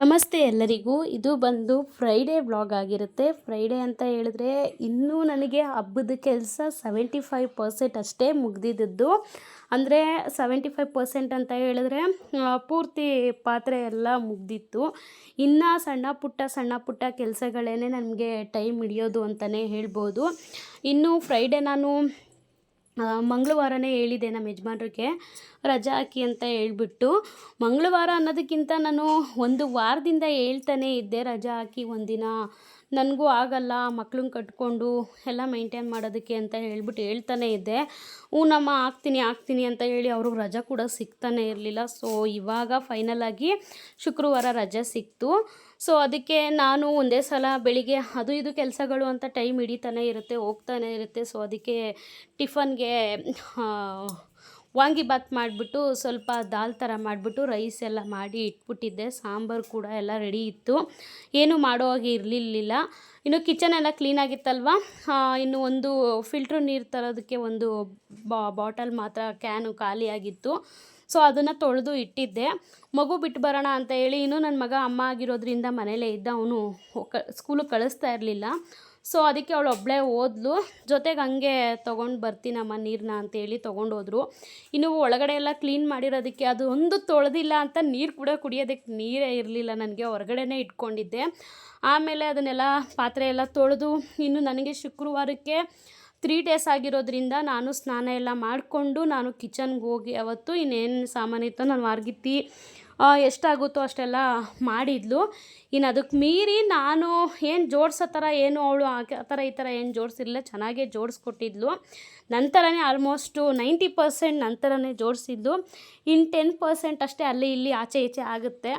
ನಮಸ್ತೆ ಎಲ್ಲರಿಗೂ. ಇದು ಬಂದು ಫ್ರೈಡೇ ವ್ಲಾಗ್ ಆಗಿರುತ್ತೆ. ಫ್ರೈಡೇ ಅಂತ ಹೇಳಿದ್ರೆ ಇನ್ನೂ ನನಗೆ ಹಬ್ಬದ ಕೆಲಸ ಸೆವೆಂಟಿ ಫೈವ್ ಪರ್ಸೆಂಟ್ ಅಷ್ಟೇ ಮುಗ್ದಿದ್ದದ್ದು. ಅಂದರೆ ಸೆವೆಂಟಿ ಫೈವ್ ಪರ್ಸೆಂಟ್ ಅಂತ ಹೇಳಿದ್ರೆ ಪೂರ್ತಿ ಪಾತ್ರೆ ಎಲ್ಲ ಮುಗ್ದಿತ್ತು. ಇನ್ನು ಸಣ್ಣ ಪುಟ್ಟ ಸಣ್ಣ ಪುಟ್ಟ ಕೆಲಸಗಳೇ ನನಗೆ ಟೈಮ್ ಹಿಡಿಯೋದು ಅಂತಲೇ ಹೇಳ್ಬೋದು. ಇನ್ನು ಫ್ರೈಡೇ ನಾನು ಮಂಗಳವಾರನೇ ಹೇಳಿದೆ ನಮ್ಮ ಯಜಮಾನ್ರಿಗೆ, ರಜಾ ಹಾಕಿ ಅಂತ ಹೇಳ್ಬಿಟ್ಟು, ಮಂಗಳವಾರ ಅನ್ನೋದಕ್ಕಿಂತ ನಾನು ಒಂದು ವಾರದಿಂದ ಹೇಳ್ತಾನೆ ಇದ್ದೆ, ರಜಾ ಹಾಕಿ ಒಂದಿನ. ನನಗೂ ಆಗಲ್ಲ, ಮಕ್ಳನ್ನ ಕಟ್ಕೊಂಡು ಎಲ್ಲ ಮೈಂಟೈನ್ ಮಾಡೋದಕ್ಕೆ ಅಂತ ಹೇಳ್ಬಿಟ್ಟು ಹೇಳ್ತಾನೆ ಇದ್ದೆ. ಹ್ಞೂನಮ್ಮ ಆಗ್ತೀನಿ ಆಗ್ತೀನಿ ಅಂತ ಹೇಳಿ ಅವ್ರಿಗೆ ರಜಾ ಕೂಡ ಸಿಗ್ತಾನೆ ಇರಲಿಲ್ಲ. ಸೊ ಇವಾಗ ಫೈನಲ್ ಆಗಿ ಶುಕ್ರವಾರ ರಜೆ ಸಿಕ್ತು. ಸೊ ಅದಕ್ಕೆ ನಾನು ಒಂದೇ ಸಲ ಬೆಳಿಗ್ಗೆ ಅದು ಇದು ಕೆಲಸಗಳು ಅಂತ ಟೈಮ್ ಹಿಡಿತಾನೆ ಇರುತ್ತೆ, ಹೋಗ್ತಾನೆ ಇರುತ್ತೆ. ಸೊ ಅದಕ್ಕೆ ಟಿಫನ್ಗೆ ವಾಂಗಿಬಾತ್ ಮಾಡಿಬಿಟ್ಟು ಸ್ವಲ್ಪ ದಾಲ್ ಥರ ಮಾಡಿಬಿಟ್ಟು ರೈಸ್ ಎಲ್ಲ ಮಾಡಿ ಇಟ್ಬಿಟ್ಟಿದ್ದೆ. ಸಾಂಬಾರು ಕೂಡ ಎಲ್ಲ ರೆಡಿ ಇತ್ತು. ಏನು ಮಾಡೋ ಹಾಗೆ ಇರಲಿಲ್ಲ ಇನ್ನು ಕಿಚನ್ ಎಲ್ಲ ಕ್ಲೀನಾಗಿತ್ತಲ್ವ ಇನ್ನು ಒಂದು ಫಿಲ್ಟ್ರ್ ನೀರು ತರೋದಕ್ಕೆ ಒಂದು ಬಾಟಲ್ ಮಾತ್ರ, ಕ್ಯಾನು ಖಾಲಿಯಾಗಿತ್ತು ಸೊ, ಅದನ್ನು ತೊಳೆದು ಇಟ್ಟಿದ್ದೆ. ಮಗು ಬಿಟ್ಟು ಬರೋಣ ಅಂತ ಹೇಳಿ ಇನ್ನೂ ನನ್ನ ಮಗ ಅಮ್ಮ ಆಗಿರೋದ್ರಿಂದ ಮನೇಲೇ ಇದ್ದ. ಅವನು ಸ್ಕೂಲಿಗೆ ಕಳಿಸ್ತಾ ಇರಲಿಲ್ಲ. ಸೊ ಅದಕ್ಕೆ ಅವಳು ಒಬ್ಬಳೇ ಓದ್ಲು ಜೊತೆಗೆ ಹಂಗೆ ತೊಗೊಂಡು ಬರ್ತೀನಮ್ಮ ನೀರನ್ನ ಅಂತೇಳಿ ತೊಗೊಂಡೋದ್ರು ಇನ್ನು ಒಳಗಡೆ ಎಲ್ಲ ಕ್ಲೀನ್ ಮಾಡಿರೋದಕ್ಕೆ ಅದು ಒಂದು ತೊಳೆದಿಲ್ಲ ಅಂತ ನೀರು ಕೂಡ ಕುಡಿಯೋದಕ್ಕೆ ನೀರೇ ಇರಲಿಲ್ಲ ನನಗೆ, ಹೊರಗಡೆನೇ ಇಟ್ಕೊಂಡಿದ್ದೆ. ಆಮೇಲೆ ಅದನ್ನೆಲ್ಲ ಪಾತ್ರೆ ಎಲ್ಲ ತೊಳೆದು, ಇನ್ನು ನನಗೆ ಶುಕ್ರವಾರಕ್ಕೆ ತ್ರೀ ಡೇಸ್ ಆಗಿರೋದ್ರಿಂದ ನಾನು ಸ್ನಾನ ಎಲ್ಲ ಮಾಡಿಕೊಂಡು ನಾನು ಕಿಚನ್ಗೆ ಹೋಗಿ ಅವತ್ತು ಇನ್ನೇನು ಸಾಮಾನಿತ್ತು ನಾನು ವಾರ್ಗಿತ್ತಿ ಎಷ್ಟಾಗುತ್ತೋ ಅಷ್ಟೆಲ್ಲ ಮಾಡಿದ್ಲು. ಇನ್ನು ಅದಕ್ಕೆ ಮೀರಿ ನಾನು ಏನು ಜೋಡಿಸೋ ಥರ ಏನು ಅವಳು ಆ ಥರ ಈ ಥರ ಏನು ಜೋಡಿಸಿರಲಿಲ್ಲ, ಚೆನ್ನಾಗೇ ಜೋಡಿಸ್ಕೊಟ್ಟಿದ್ಲು. ನಂತರನೇ ಆಲ್ಮೋಸ್ಟು ನೈಂಟಿ ಪರ್ಸೆಂಟ್ ನಂತರನೇ ಜೋಡಿಸಿದ್ದು. ಇನ್ನು ಟೆನ್ ಪರ್ಸೆಂಟ್ ಅಷ್ಟೇ ಅಲ್ಲಿ ಇಲ್ಲಿ ಆಚೆ ಈಚೆ ಆಗುತ್ತೆ.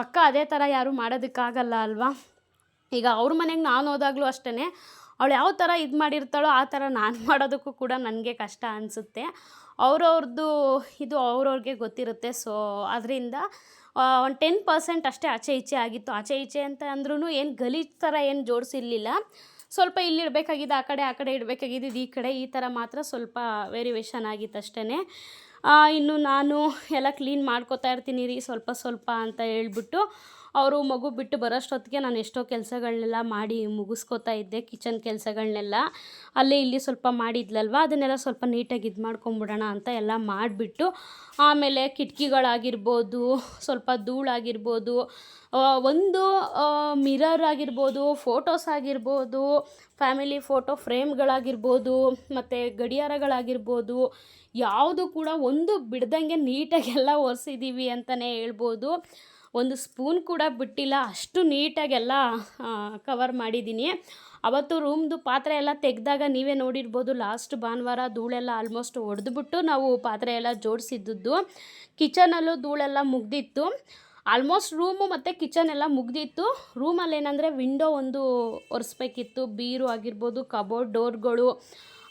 ಪಕ್ಕ ಅದೇ ಥರ ಯಾರೂ ಮಾಡೋದಕ್ಕಾಗಲ್ಲ ಅಲ್ವಾ? ಈಗ ಅವ್ರ ಮನೆಗೆ ನಾನು ಹೋದಾಗಲೂ ಅಷ್ಟೇ ಅವಳು ಯಾವ ಥರ ಇದು ಮಾಡಿರ್ತಾಳೋ ಆ ಥರ ನಾನು ಮಾಡೋದಕ್ಕೂ ಕೂಡ ನನಗೆ ಕಷ್ಟ ಅನಿಸುತ್ತೆ. ಅವ್ರವ್ರದ್ದು ಇದು ಅವ್ರವ್ರಿಗೆ ಗೊತ್ತಿರುತ್ತೆ. ಸೊ ಅದರಿಂದ ಒಂದು ಟೆನ್ ಪರ್ಸೆಂಟ್ ಅಷ್ಟೇ ಆಚೆ ಈಚೆ ಆಗಿತ್ತು. ಆಚೆ ಈಚೆ ಅಂತ ಅಂದ್ರೂ ಏನು ಗಲೀಜು ಥರ ಏನು ಜೋಡಿಸಿರ್ಲಿಲ್ಲ. ಸ್ವಲ್ಪ ಇಲ್ಲಿ ಇಡಬೇಕಾಗಿದ್ದು ಆ ಕಡೆ ಆ ಕಡೆ ಇಡಬೇಕಾಗಿದ್ದು ಈ ಕಡೆ, ಈ ಥರ ಮಾತ್ರ ಸ್ವಲ್ಪ ವೇರಿಯೇಷನ್ ಆಗಿತ್ತು ಅಷ್ಟೇ ಇನ್ನು ನಾನು ಎಲ್ಲ ಕ್ಲೀನ್ ಮಾಡ್ಕೋತಾ ಇರ್ತೀನಿ ರೀ ಸ್ವಲ್ಪ ಸ್ವಲ್ಪ ಅಂತ ಹೇಳ್ಬಿಟ್ಟು ಅವರು ಮಗು ಬಿಟ್ಟು ಬರೋಷ್ಟೊತ್ತಿಗೆ ನಾನು ಎಷ್ಟೋ ಕೆಲಸಗಳನ್ನೆಲ್ಲ ಮಾಡಿ ಮುಗಿಸ್ಕೋತಾ ಇದ್ದೆ, ಕಿಚನ್ ಕೆಲಸಗಳನ್ನೆಲ್ಲ ಅಲ್ಲಿ ಇಲ್ಲಿ ಸ್ವಲ್ಪ ಮಾಡಿದ್ಲಲ್ವ? ಅದನ್ನೆಲ್ಲ ಸ್ವಲ್ಪ ನೀಟಾಗಿ ಇದು ಮಾಡ್ಕೊಂಬಿಡೋಣ ಅಂತ ಎಲ್ಲ ಮಾಡಿಬಿಟ್ಟು, ಆಮೇಲೆ ಕಿಟಕಿಗಳಾಗಿರ್ಬೋದು, ಸ್ವಲ್ಪ ಧೂಳಾಗಿರ್ಬೋದು ಒಂದು ಮಿರರ್ ಆಗಿರ್ಬೋದು, ಫೋಟೋಸ್ ಆಗಿರ್ಬೋದು, ಫ್ಯಾಮಿಲಿ ಫೋಟೋ ಫ್ರೇಮ್ಗಳಾಗಿರ್ಬೋದು, ಮತ್ತು ಗಡಿಯಾರಗಳಾಗಿರ್ಬೋದು, ಯಾವುದು ಕೂಡ ಒಂದು ಬಿಡ್ದಂಗೆ ನೀಟಾಗೆಲ್ಲ ಒರೆಸಿದ್ದೀವಿ ಅಂತಲೇ ಹೇಳ್ಬೋದು. ಒಂದು ಸ್ಪೂನ್ ಕೂಡ ಬಿಟ್ಟಿಲ್ಲ, ಅಷ್ಟು ನೀಟಾಗೆಲ್ಲ ಕವರ್ ಮಾಡಿದ್ದೀನಿ. ಅವತ್ತು ರೂಮ್ದು ಪಾತ್ರೆ ಎಲ್ಲ ತೆಗೆದಾಗ ನೀವೇ ನೋಡಿರ್ಬೋದು ಲಾಸ್ಟ್ ಭಾನುವಾರ ಧೂಳೆಲ್ಲ ಆಲ್ಮೋಸ್ಟ್ ಒಡೆದುಬಿಟ್ಟು ನಾವು ಪಾತ್ರೆ ಎಲ್ಲ ಜೋಡಿಸಿದ್ದದ್ದು. ಕಿಚನಲ್ಲೂ ಧೂಳೆಲ್ಲ ಮುಗ್ದಿತ್ತು. ಆಲ್ಮೋಸ್ಟ್ ರೂಮು ಮತ್ತು ಕಿಚನ್ ಎಲ್ಲ ಮುಗ್ದಿತ್ತು. ರೂಮಲ್ಲಿ ಏನಂದರೆ ವಿಂಡೋ ಒಂದು ಒರೆಸ್ಬೇಕಿತ್ತು. ಬೀರು ಆಗಿರ್ಬೋದು ಕಬೋರ್ಡ್ ಡೋರ್ಗಳು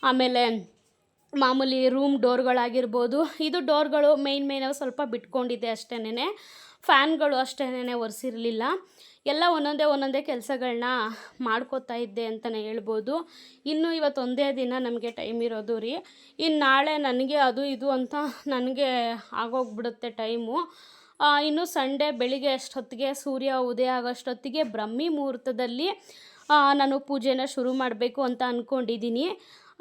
ಆಮೇಲೆ ಮಾಮೂಲಿ ರೂಮ್ ಡೋರ್ಗಳಾಗಿರ್ಬೋದು ಇದು ಡೋರ್ಗಳು ಮೇಯ್ನ್ ಮೇನ್ ಸ್ವಲ್ಪ ಬಿಟ್ಕೊಂಡಿದ್ದೆ ಅಷ್ಟೇನೆ ಫ್ಯಾನ್ಗಳು ಅಷ್ಟೇನೇ ಒರೆಸಿರಲಿಲ್ಲ. ಎಲ್ಲ ಒಂದೊಂದೇ ಒಂದೊಂದೇ ಕೆಲಸಗಳನ್ನ ಮಾಡ್ಕೋತಾ ಇದ್ದೆ ಅಂತಲೇ ಹೇಳ್ಬೋದು. ಇನ್ನು ಇವತ್ತು ಒಂದೇ ದಿನ ನಮಗೆ ಟೈಮ್ ಇರೋದು ರೀ. ಇನ್ನು ನಾಳೆ ನನಗೆ ಅದು ಇದು ಅಂತ ನನಗೆ ಆಗೋಗ್ಬಿಡುತ್ತೆ ಟೈಮು. ಇನ್ನು ಸಂಡೇ ಬೆಳಿಗ್ಗೆ ಅಷ್ಟೊತ್ತಿಗೆ ಸೂರ್ಯ ಉದಯ ಆಗೋಷ್ಟೊತ್ತಿಗೆ ಬ್ರಹ್ಮಿ ಮುಹೂರ್ತದಲ್ಲಿ ನಾನು ಪೂಜೆನ ಶುರು ಮಾಡಬೇಕು ಅಂತ ಅಂದ್ಕೊಂಡಿದ್ದೀನಿ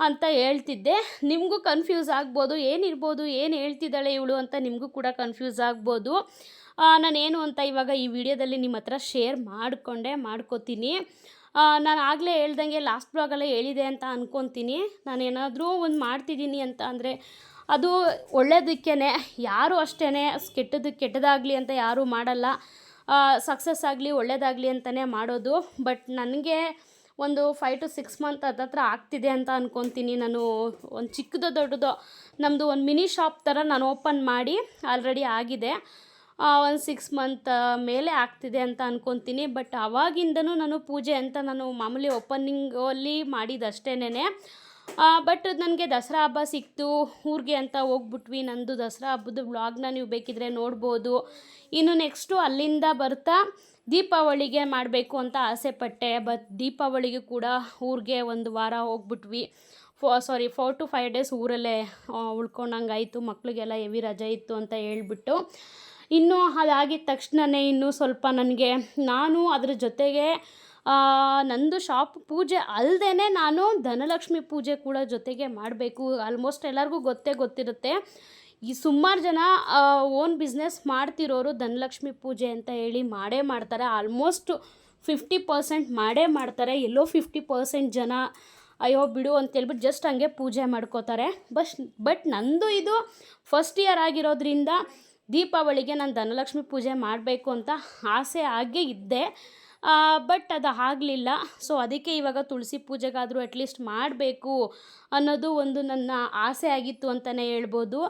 ಅಂತ ಹೇಳ್ತಿದ್ದೆ. ನಿಮಗೂ ಕನ್ಫ್ಯೂಸ್ ಆಗ್ಬೋದು, ಏನಿರ್ಬೋದು, ಏನು ಹೇಳ್ತಿದ್ದಾಳೆ ಇವಳು ಅಂತ ನಿಮಗೂ ಕೂಡ ಕನ್ಫ್ಯೂಸ್ ಆಗ್ಬೋದು. ನಾನೇನು ಅಂತ ಇವಾಗ ಈ ವಿಡಿಯೋದಲ್ಲಿ ನಿಮ್ಮ ಹತ್ರ ಶೇರ್ ಮಾಡಿಕೊಂಡೆ, ಮಾಡ್ಕೋತೀನಿ. ನಾನು ಆಗಲೇ ಹೇಳ್ದಂಗೆ ಲಾಸ್ಟ್ ಬ್ಲಾಗಲ್ಲೇ ಹೇಳಿದೆ ಅಂತ ಅಂದ್ಕೊತೀನಿ ನಾನೇನಾದರೂ ಒಂದು ಮಾಡ್ತಿದ್ದೀನಿ ಅಂತ ಅಂದರೆ ಅದು ಒಳ್ಳೇದಕ್ಕೇ ಯಾರು ಅಷ್ಟೇ ಕೆಟ್ಟದಕ್ಕೆ ಕೆಟ್ಟದಾಗಲಿ ಅಂತ ಯಾರೂ ಮಾಡಲ್ಲ. ಸಕ್ಸಸ್ ಆಗಲಿ, ಒಳ್ಳೇದಾಗಲಿ ಅಂತಲೇ ಮಾಡೋದು. ಬಟ್ ನನಗೆ ಒಂದು ಫೈವ್ ಟು ಸಿಕ್ಸ್ ಮಂತ್ ಹತ್ತತ್ರ ಆಗ್ತಿದೆ ಅಂತ ಅಂದ್ಕೊತೀನಿ ನಾನು ಒಂದು ಚಿಕ್ಕದೋ ದೊಡ್ಡದೋ ನಮ್ಮದು ಒಂದು ಮಿನಿ ಶಾಪ್ ಥರ ನಾನು ಓಪನ್ ಮಾಡಿ ಆಲ್ರೆಡಿ ಆಗಿದೆ. ಒಂದು ಸಿಕ್ಸ್ ಮಂತ್ ಮೇಲೆ ಆಗ್ತಿದೆ ಅಂತ ಅಂದ್ಕೊತೀನಿ ಬಟ್ ಅವಾಗಿಂದನೂ ನಾನು ಪೂಜೆ ಅಂತ ನಾನು ಮಾಮೂಲಿ ಓಪನಿಂಗಲ್ಲಿ ಮಾಡಿದಷ್ಟೇನೆ ಬಟ್ ನನಗೆ ದಸರಾ ಹಬ್ಬ ಸಿಕ್ತು. ಊರಿಗೆ ಅಂತ ಹೋಗ್ಬಿಟ್ವಿ. ನಂದು ದಸರಾ ಹಬ್ಬದ ವ್ಲಾಗ್ನ ನೀವು ಬೇಕಿದ್ರೆ ನೋಡ್ಬೋದು. ಇನ್ನು ನೆಕ್ಸ್ಟು ಅಲ್ಲಿಂದ ಬರ್ತಾ ದೀಪಾವಳಿಗೆ ಮಾಡಬೇಕು ಅಂತ ಆಸೆ ಪಟ್ಟೆ. ಬಟ್ ದೀಪಾವಳಿಗೆ ಕೂಡ ಊರಿಗೆ ಒಂದು ವಾರ ಹೋಗ್ಬಿಟ್ವಿ. Four sorry four to five days ಊರಲ್ಲೇ ಉಳ್ಕೊಂಡಂಗಾಯಿತು. ಮಕ್ಕಳಿಗೆಲ್ಲ ಹೆವಿ ರಜೆ ಇತ್ತು ಅಂತ ಹೇಳ್ಬಿಟ್ಟು. ಇನ್ನು ಅದಾಗಿದ್ದ ತಕ್ಷಣವೇ ಇನ್ನು ಸ್ವಲ್ಪ ನನಗೆ ನಾನು ಅದ್ರ ಜೊತೆಗೆ ನನ್ನದು ನಂದು ಶಾಪ್ ಪೂಜೆ ಅಲ್ಲದೇ ನಾನು ಧನಲಕ್ಷ್ಮಿ ಪೂಜೆ ಕೂಡ ಜೊತೆಗೆ ಮಾಡಬೇಕು. ಆಲ್ಮೋಸ್ಟ್ ಎಲ್ಲರಿಗೂ ಗೊತ್ತೇ ಗೊತ್ತಿರುತ್ತೆ. ಈ ಸುಮಾರು ಜನ ಓನ್ ಬಿಸ್ನೆಸ್ ಮಾಡ್ತಿರೋರು ಧನಲಕ್ಷ್ಮಿ ಪೂಜೆ ಅಂತ ಹೇಳಿ ಮಾಡೇ ಮಾಡ್ತಾರೆ. ಆಲ್ಮೋಸ್ಟ್ ಫಿಫ್ಟಿ ಪರ್ಸೆಂಟ್ ಮಾಡೇ ಮಾಡ್ತಾರೆ. ಎಲ್ಲೋ ಫಿಫ್ಟಿ ಪರ್ಸೆಂಟ್ ಜನ, ಅಯ್ಯೋ ಬಿಡು ಅಂತೇಳ್ಬಿಟ್ಟು ಜಸ್ಟ್ ಹಂಗೆ ಪೂಜೆ ಮಾಡ್ಕೋತಾರೆ. ಬಸ್, ಬಟ್ ನಂದು ಇದು ಫಸ್ಟ್ ಇಯರ್ ಆಗಿರೋದ್ರಿಂದ ದೀಪಾವಳಿಗೆ ನಾನು ಧನಲಕ್ಷ್ಮಿ ಪೂಜೆ ಮಾಡಬೇಕು ಅಂತ ಆಸೆ ಆಗೇ ಇದ್ದೆ. ಬಟ್ ಅದು ಆಗಲಿಲ್ಲ. ಸೊ ಅದಕ್ಕೆ ಇವಾಗ ತುಳಸಿ ಪೂಜೆಗಾದರೂ ಅಟ್ಲೀಸ್ಟ್ ಮಾಡಬೇಕು ಅನ್ನೋದು ಒಂದು ನನ್ನ ಆಸೆ ಆಗಿತ್ತು ಅಂತಲೇ ಹೇಳ್ಬೋದು.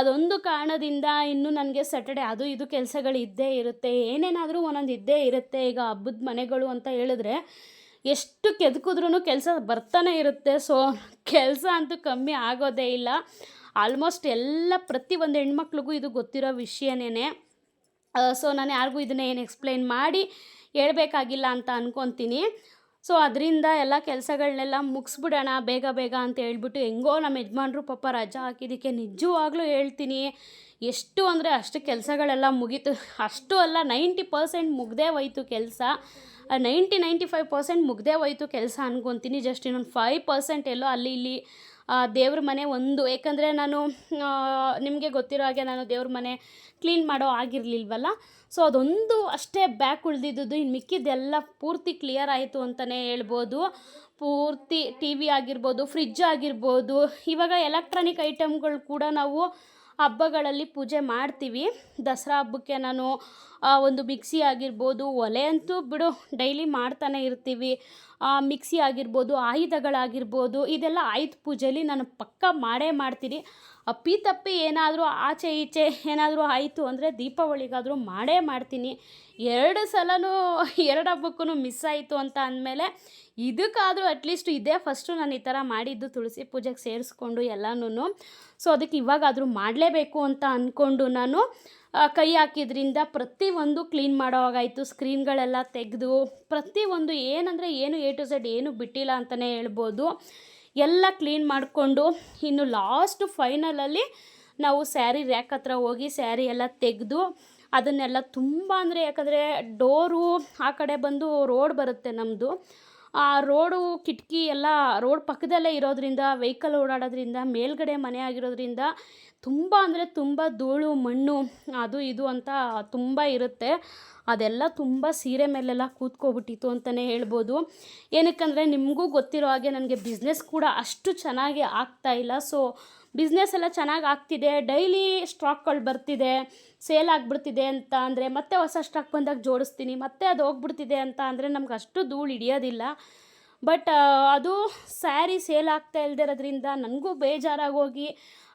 ಅದೊಂದು ಕಾರಣದಿಂದ ಇನ್ನೂ ನನಗೆ ಸ್ಯಾಟರ್ಡೆ ಅದು ಇದು ಕೆಲಸಗಳು ಇದ್ದೇ ಇರುತ್ತೆ. ಏನೇನಾದರೂ ಒಂದೊಂದು ಇದ್ದೇ ಇರುತ್ತೆ. ಈಗ ಹಬ್ಬದ ಮನೆಗಳು ಅಂತ ಹೇಳಿದ್ರೆ ಎಷ್ಟು ಕೆದಕಿದ್ರೂ ಕೆಲಸ ಬರ್ತಾನೆ ಇರುತ್ತೆ. ಸೊ ಕೆಲಸ ಅಂತೂ ಕಮ್ಮಿ ಆಗೋದೇ ಇಲ್ಲ. ಆಲ್ಮೋಸ್ಟ್ ಎಲ್ಲ ಪ್ರತಿ ಒಂದು ಹೆಣ್ಮಕ್ಳಿಗೂ ಇದು ಗೊತ್ತಿರೋ ವಿಷಯನೇ ಸೊ ನಾನು ಯಾರಿಗೂ ಇದನ್ನ ಏನು ಎಕ್ಸ್ಪ್ಲೈನ್ ಮಾಡಿ ಹೇಳಬೇಕಾಗಿಲ್ಲ ಅಂತ ಅಂದ್ಕೊತೀನಿ ಸೊ ಅದರಿಂದ ಎಲ್ಲ ಕೆಲಸಗಳನ್ನೆಲ್ಲ ಮುಗಿಸ್ಬಿಡೋಣ, ಬೇಗ ಬೇಗ ಅಂತ ಹೇಳ್ಬಿಟ್ಟು ಹೆಂಗೋ ನಮ್ಮ ಯಜಮಾನ್ರು ಪಾಪ ರಜಾ ಹಾಕಿದ್ದಕ್ಕೆ ನಿಜವಾಗ್ಲೂ ಹೇಳ್ತೀನಿ. ಎಷ್ಟು ಅಂದರೆ ಅಷ್ಟು ಕೆಲಸಗಳೆಲ್ಲ ಮುಗೀತು. ಅಷ್ಟು ಅಲ್ಲ, ನೈಂಟಿ ಪರ್ಸೆಂಟ್ ಮುಗ್ದೇ ಹೋಯ್ತು ಕೆಲಸ. ನೈಂಟಿ ನೈಂಟಿ ಫೈವ್ ಪರ್ಸೆಂಟ್ ಮುಗ್ದೇ ಹೋಯ್ತು ಕೆಲಸ ಅನ್ಕೊತೀನಿ. ಜಸ್ಟ್ ಇನ್ನೊಂದು ಫೈವ್ ಪರ್ಸೆಂಟ್ ಎಲ್ಲೋ ಅಲ್ಲಿ ಇಲ್ಲಿ ದೇವ್ರ ಮನೆ ಒಂದು. ಏಕೆಂದರೆ ನಾನು ನಿಮಗೆ ಗೊತ್ತಿರೋ ಹಾಗೆ ನಾನು ದೇವ್ರ ಮನೆ ಕ್ಲೀನ್ ಮಾಡೋ ಆಗಿರಲಿಲ್ವಲ್ಲ? ಸೊ ಅದೊಂದು ಅಷ್ಟೇ ಬ್ಯಾಕ್ ಉಳಿದಿದ್ದುದು ಇನ್ನು ಮಿಕ್ಕಿದ್ದೆಲ್ಲ ಪೂರ್ತಿ ಕ್ಲಿಯರ್ ಆಯಿತು ಅಂತಲೇ ಹೇಳ್ಬೋದು. ಪೂರ್ತಿ ಟಿ ವಿ ಆಗಿರ್ಬೋದು ಫ್ರಿಜ್ ಆಗಿರ್ಬೋದು, ಇವಾಗ ಎಲೆಕ್ಟ್ರಾನಿಕ್ ಐಟಮ್ಗಳು ಕೂಡ ನಾವು ಹಬ್ಬಗಳಲ್ಲಿ ಪೂಜೆ ಮಾಡ್ತೀವಿ. ದಸರಾ ಹಬ್ಬಕ್ಕೆ ನಾನು ಒಂದು ಮಿಕ್ಸಿ ಆಗಿರ್ಬೋದು, ಒಲೆ ಅಂತೂ ಬಿಡು, ಡೈಲಿ ಮಾಡ್ತಾನೆ ಇರ್ತೀವಿ. ಮಿಕ್ಸಿ ಆಗಿರ್ಬೋದು, ಆಯುಧಗಳಾಗಿರ್ಬೋದು, ಇದೆಲ್ಲ ಆಯುಧ ಪೂಜೆಯಲ್ಲಿ ನಾನು ಪಕ್ಕ ಮಾಡೇ ಮಾಡ್ತೀನಿ. ಅಪ್ಪಿ ತಪ್ಪಿ ಏನಾದರೂ ಆಚೆ ಈಚೆ ಏನಾದರೂ ಆಯಿತು ಅಂದರೆ ದೀಪಾವಳಿಗಾದರೂ ಮಾಡೇ ಮಾಡ್ತೀನಿ. ಎರಡು ಸಲನೂ, ಎರಡು ಹಬ್ಬಕ್ಕೂ ಮಿಸ್ ಆಯಿತು ಅಂತ ಅಂದಮೇಲೆ ಇದಕ್ಕಾದರೂ ಅಟ್ಲೀಸ್ಟ್ ಇದೇ ಫಸ್ಟು ನಾನು ಈ ಥರ ಮಾಡಿದ್ದು ತುಳಸಿ ಪೂಜೆಗೆ ಸೇರಿಸ್ಕೊಂಡು ಎಲ್ಲನೂ ಸೊ ಅದಕ್ಕೆ ಇವಾಗಾದರೂ ಮಾಡಲೇಬೇಕು ಅಂತ ಅಂದ್ಕೊಂಡು ನಾನು ಕೈ ಹಾಕಿದ್ರಿಂದ ಪ್ರತಿಯೊಂದು ಕ್ಲೀನ್ ಮಾಡೋವಾಗಾಯಿತು ಸ್ಕ್ರೀನ್ಗಳೆಲ್ಲ ತೆಗೆದು ಪ್ರತಿಯೊಂದು ಏನಂದರೆ ಏನು ಎ ಟು ಝೆಡ್ ಏನು ಬಿಟ್ಟಿಲ್ಲ ಅಂತಲೇ ಹೇಳ್ಬೋದು. ಎಲ್ಲ ಕ್ಲೀನ್ ಮಾಡಿಕೊಂಡು ಇನ್ನು ಲಾಸ್ಟ್ ಫೈನಲಲ್ಲಿ ನಾವು ಸ್ಯಾರಿ ರ್ಯಾಕ್ ಹತ್ರ ಹೋಗಿ ಸ್ಯಾರಿ ಎಲ್ಲ ತೆಗೆದು ಅದನ್ನೆಲ್ಲ ತುಂಬ ಅಂದರೆ ಯಾಕಂದರೆ ಡೋರು ಆ ಕಡೆ ಬಂದು ರೋಡ್ ಬರುತ್ತೆ ನಮ್ಮದು ಆ ರೋಡು ಕಿಟಕಿ ಎಲ್ಲ ರೋಡ್ ಪಕ್ಕದಲ್ಲೇ ಇರೋದ್ರಿಂದ ವೆಹಿಕಲ್ ಓಡಾಡೋದ್ರಿಂದ, ಮೇಲ್ಗಡೆ ಮನೆ ಆಗಿರೋದ್ರಿಂದ ತುಂಬ ಅಂದರೆ ತುಂಬ ಧೂಳು, ಮಣ್ಣು, ಅದು ಇದು ಅಂತ ತುಂಬ ಇರುತ್ತೆ. ಅದೆಲ್ಲ ತುಂಬ ಸೀರೆ ಮೇಲೆಲ್ಲ ಕೂತ್ಕೊಬಿಟ್ಟಿತ್ತು ಅಂತಲೇ ಹೇಳ್ಬೋದು. ಏನಕ್ಕಂದರೆ ನಿಮಗೂ ಗೊತ್ತಿರೋ ಹಾಗೆ ನನಗೆ ಬಿಸ್ನೆಸ್ ಕೂಡ ಅಷ್ಟು ಚೆನ್ನಾಗಿ ಇಲ್ಲ. ಸೊ ಬಿಸ್ನೆಸ್ ಎಲ್ಲ ಚೆನ್ನಾಗಿ ಆಗ್ತಿದೆ ಡೈಲಿ ಸ್ಟಾಕ್ಗಳು ಬರ್ತಿದೆ ಸೇಲ್ ಆಗಿಬಿಡ್ತಿದೆ ಅಂತ ಅಂದರೆ ಮತ್ತೆ ಹೊಸ ಸ್ಟಾಕ್ ಬಂದಾಗ ಜೋಡಿಸ್ತೀನಿ, ಮತ್ತೆ ಅದು ಹೋಗ್ಬಿಡ್ತಿದೆ ಅಂತ ಅಂದರೆ ನಮ್ಗೆ ಅಷ್ಟು ಧೂಳು ಹಿಡಿಯೋದಿಲ್ಲ. ಬಟ್ ಅದು ಸ್ಯಾರಿ ಸೇಲ್ ಆಗ್ತಾ ಇಲ್ದಿರೋದ್ರಿಂದ ನನಗೂ ಬೇಜಾರಾಗೋಗಿ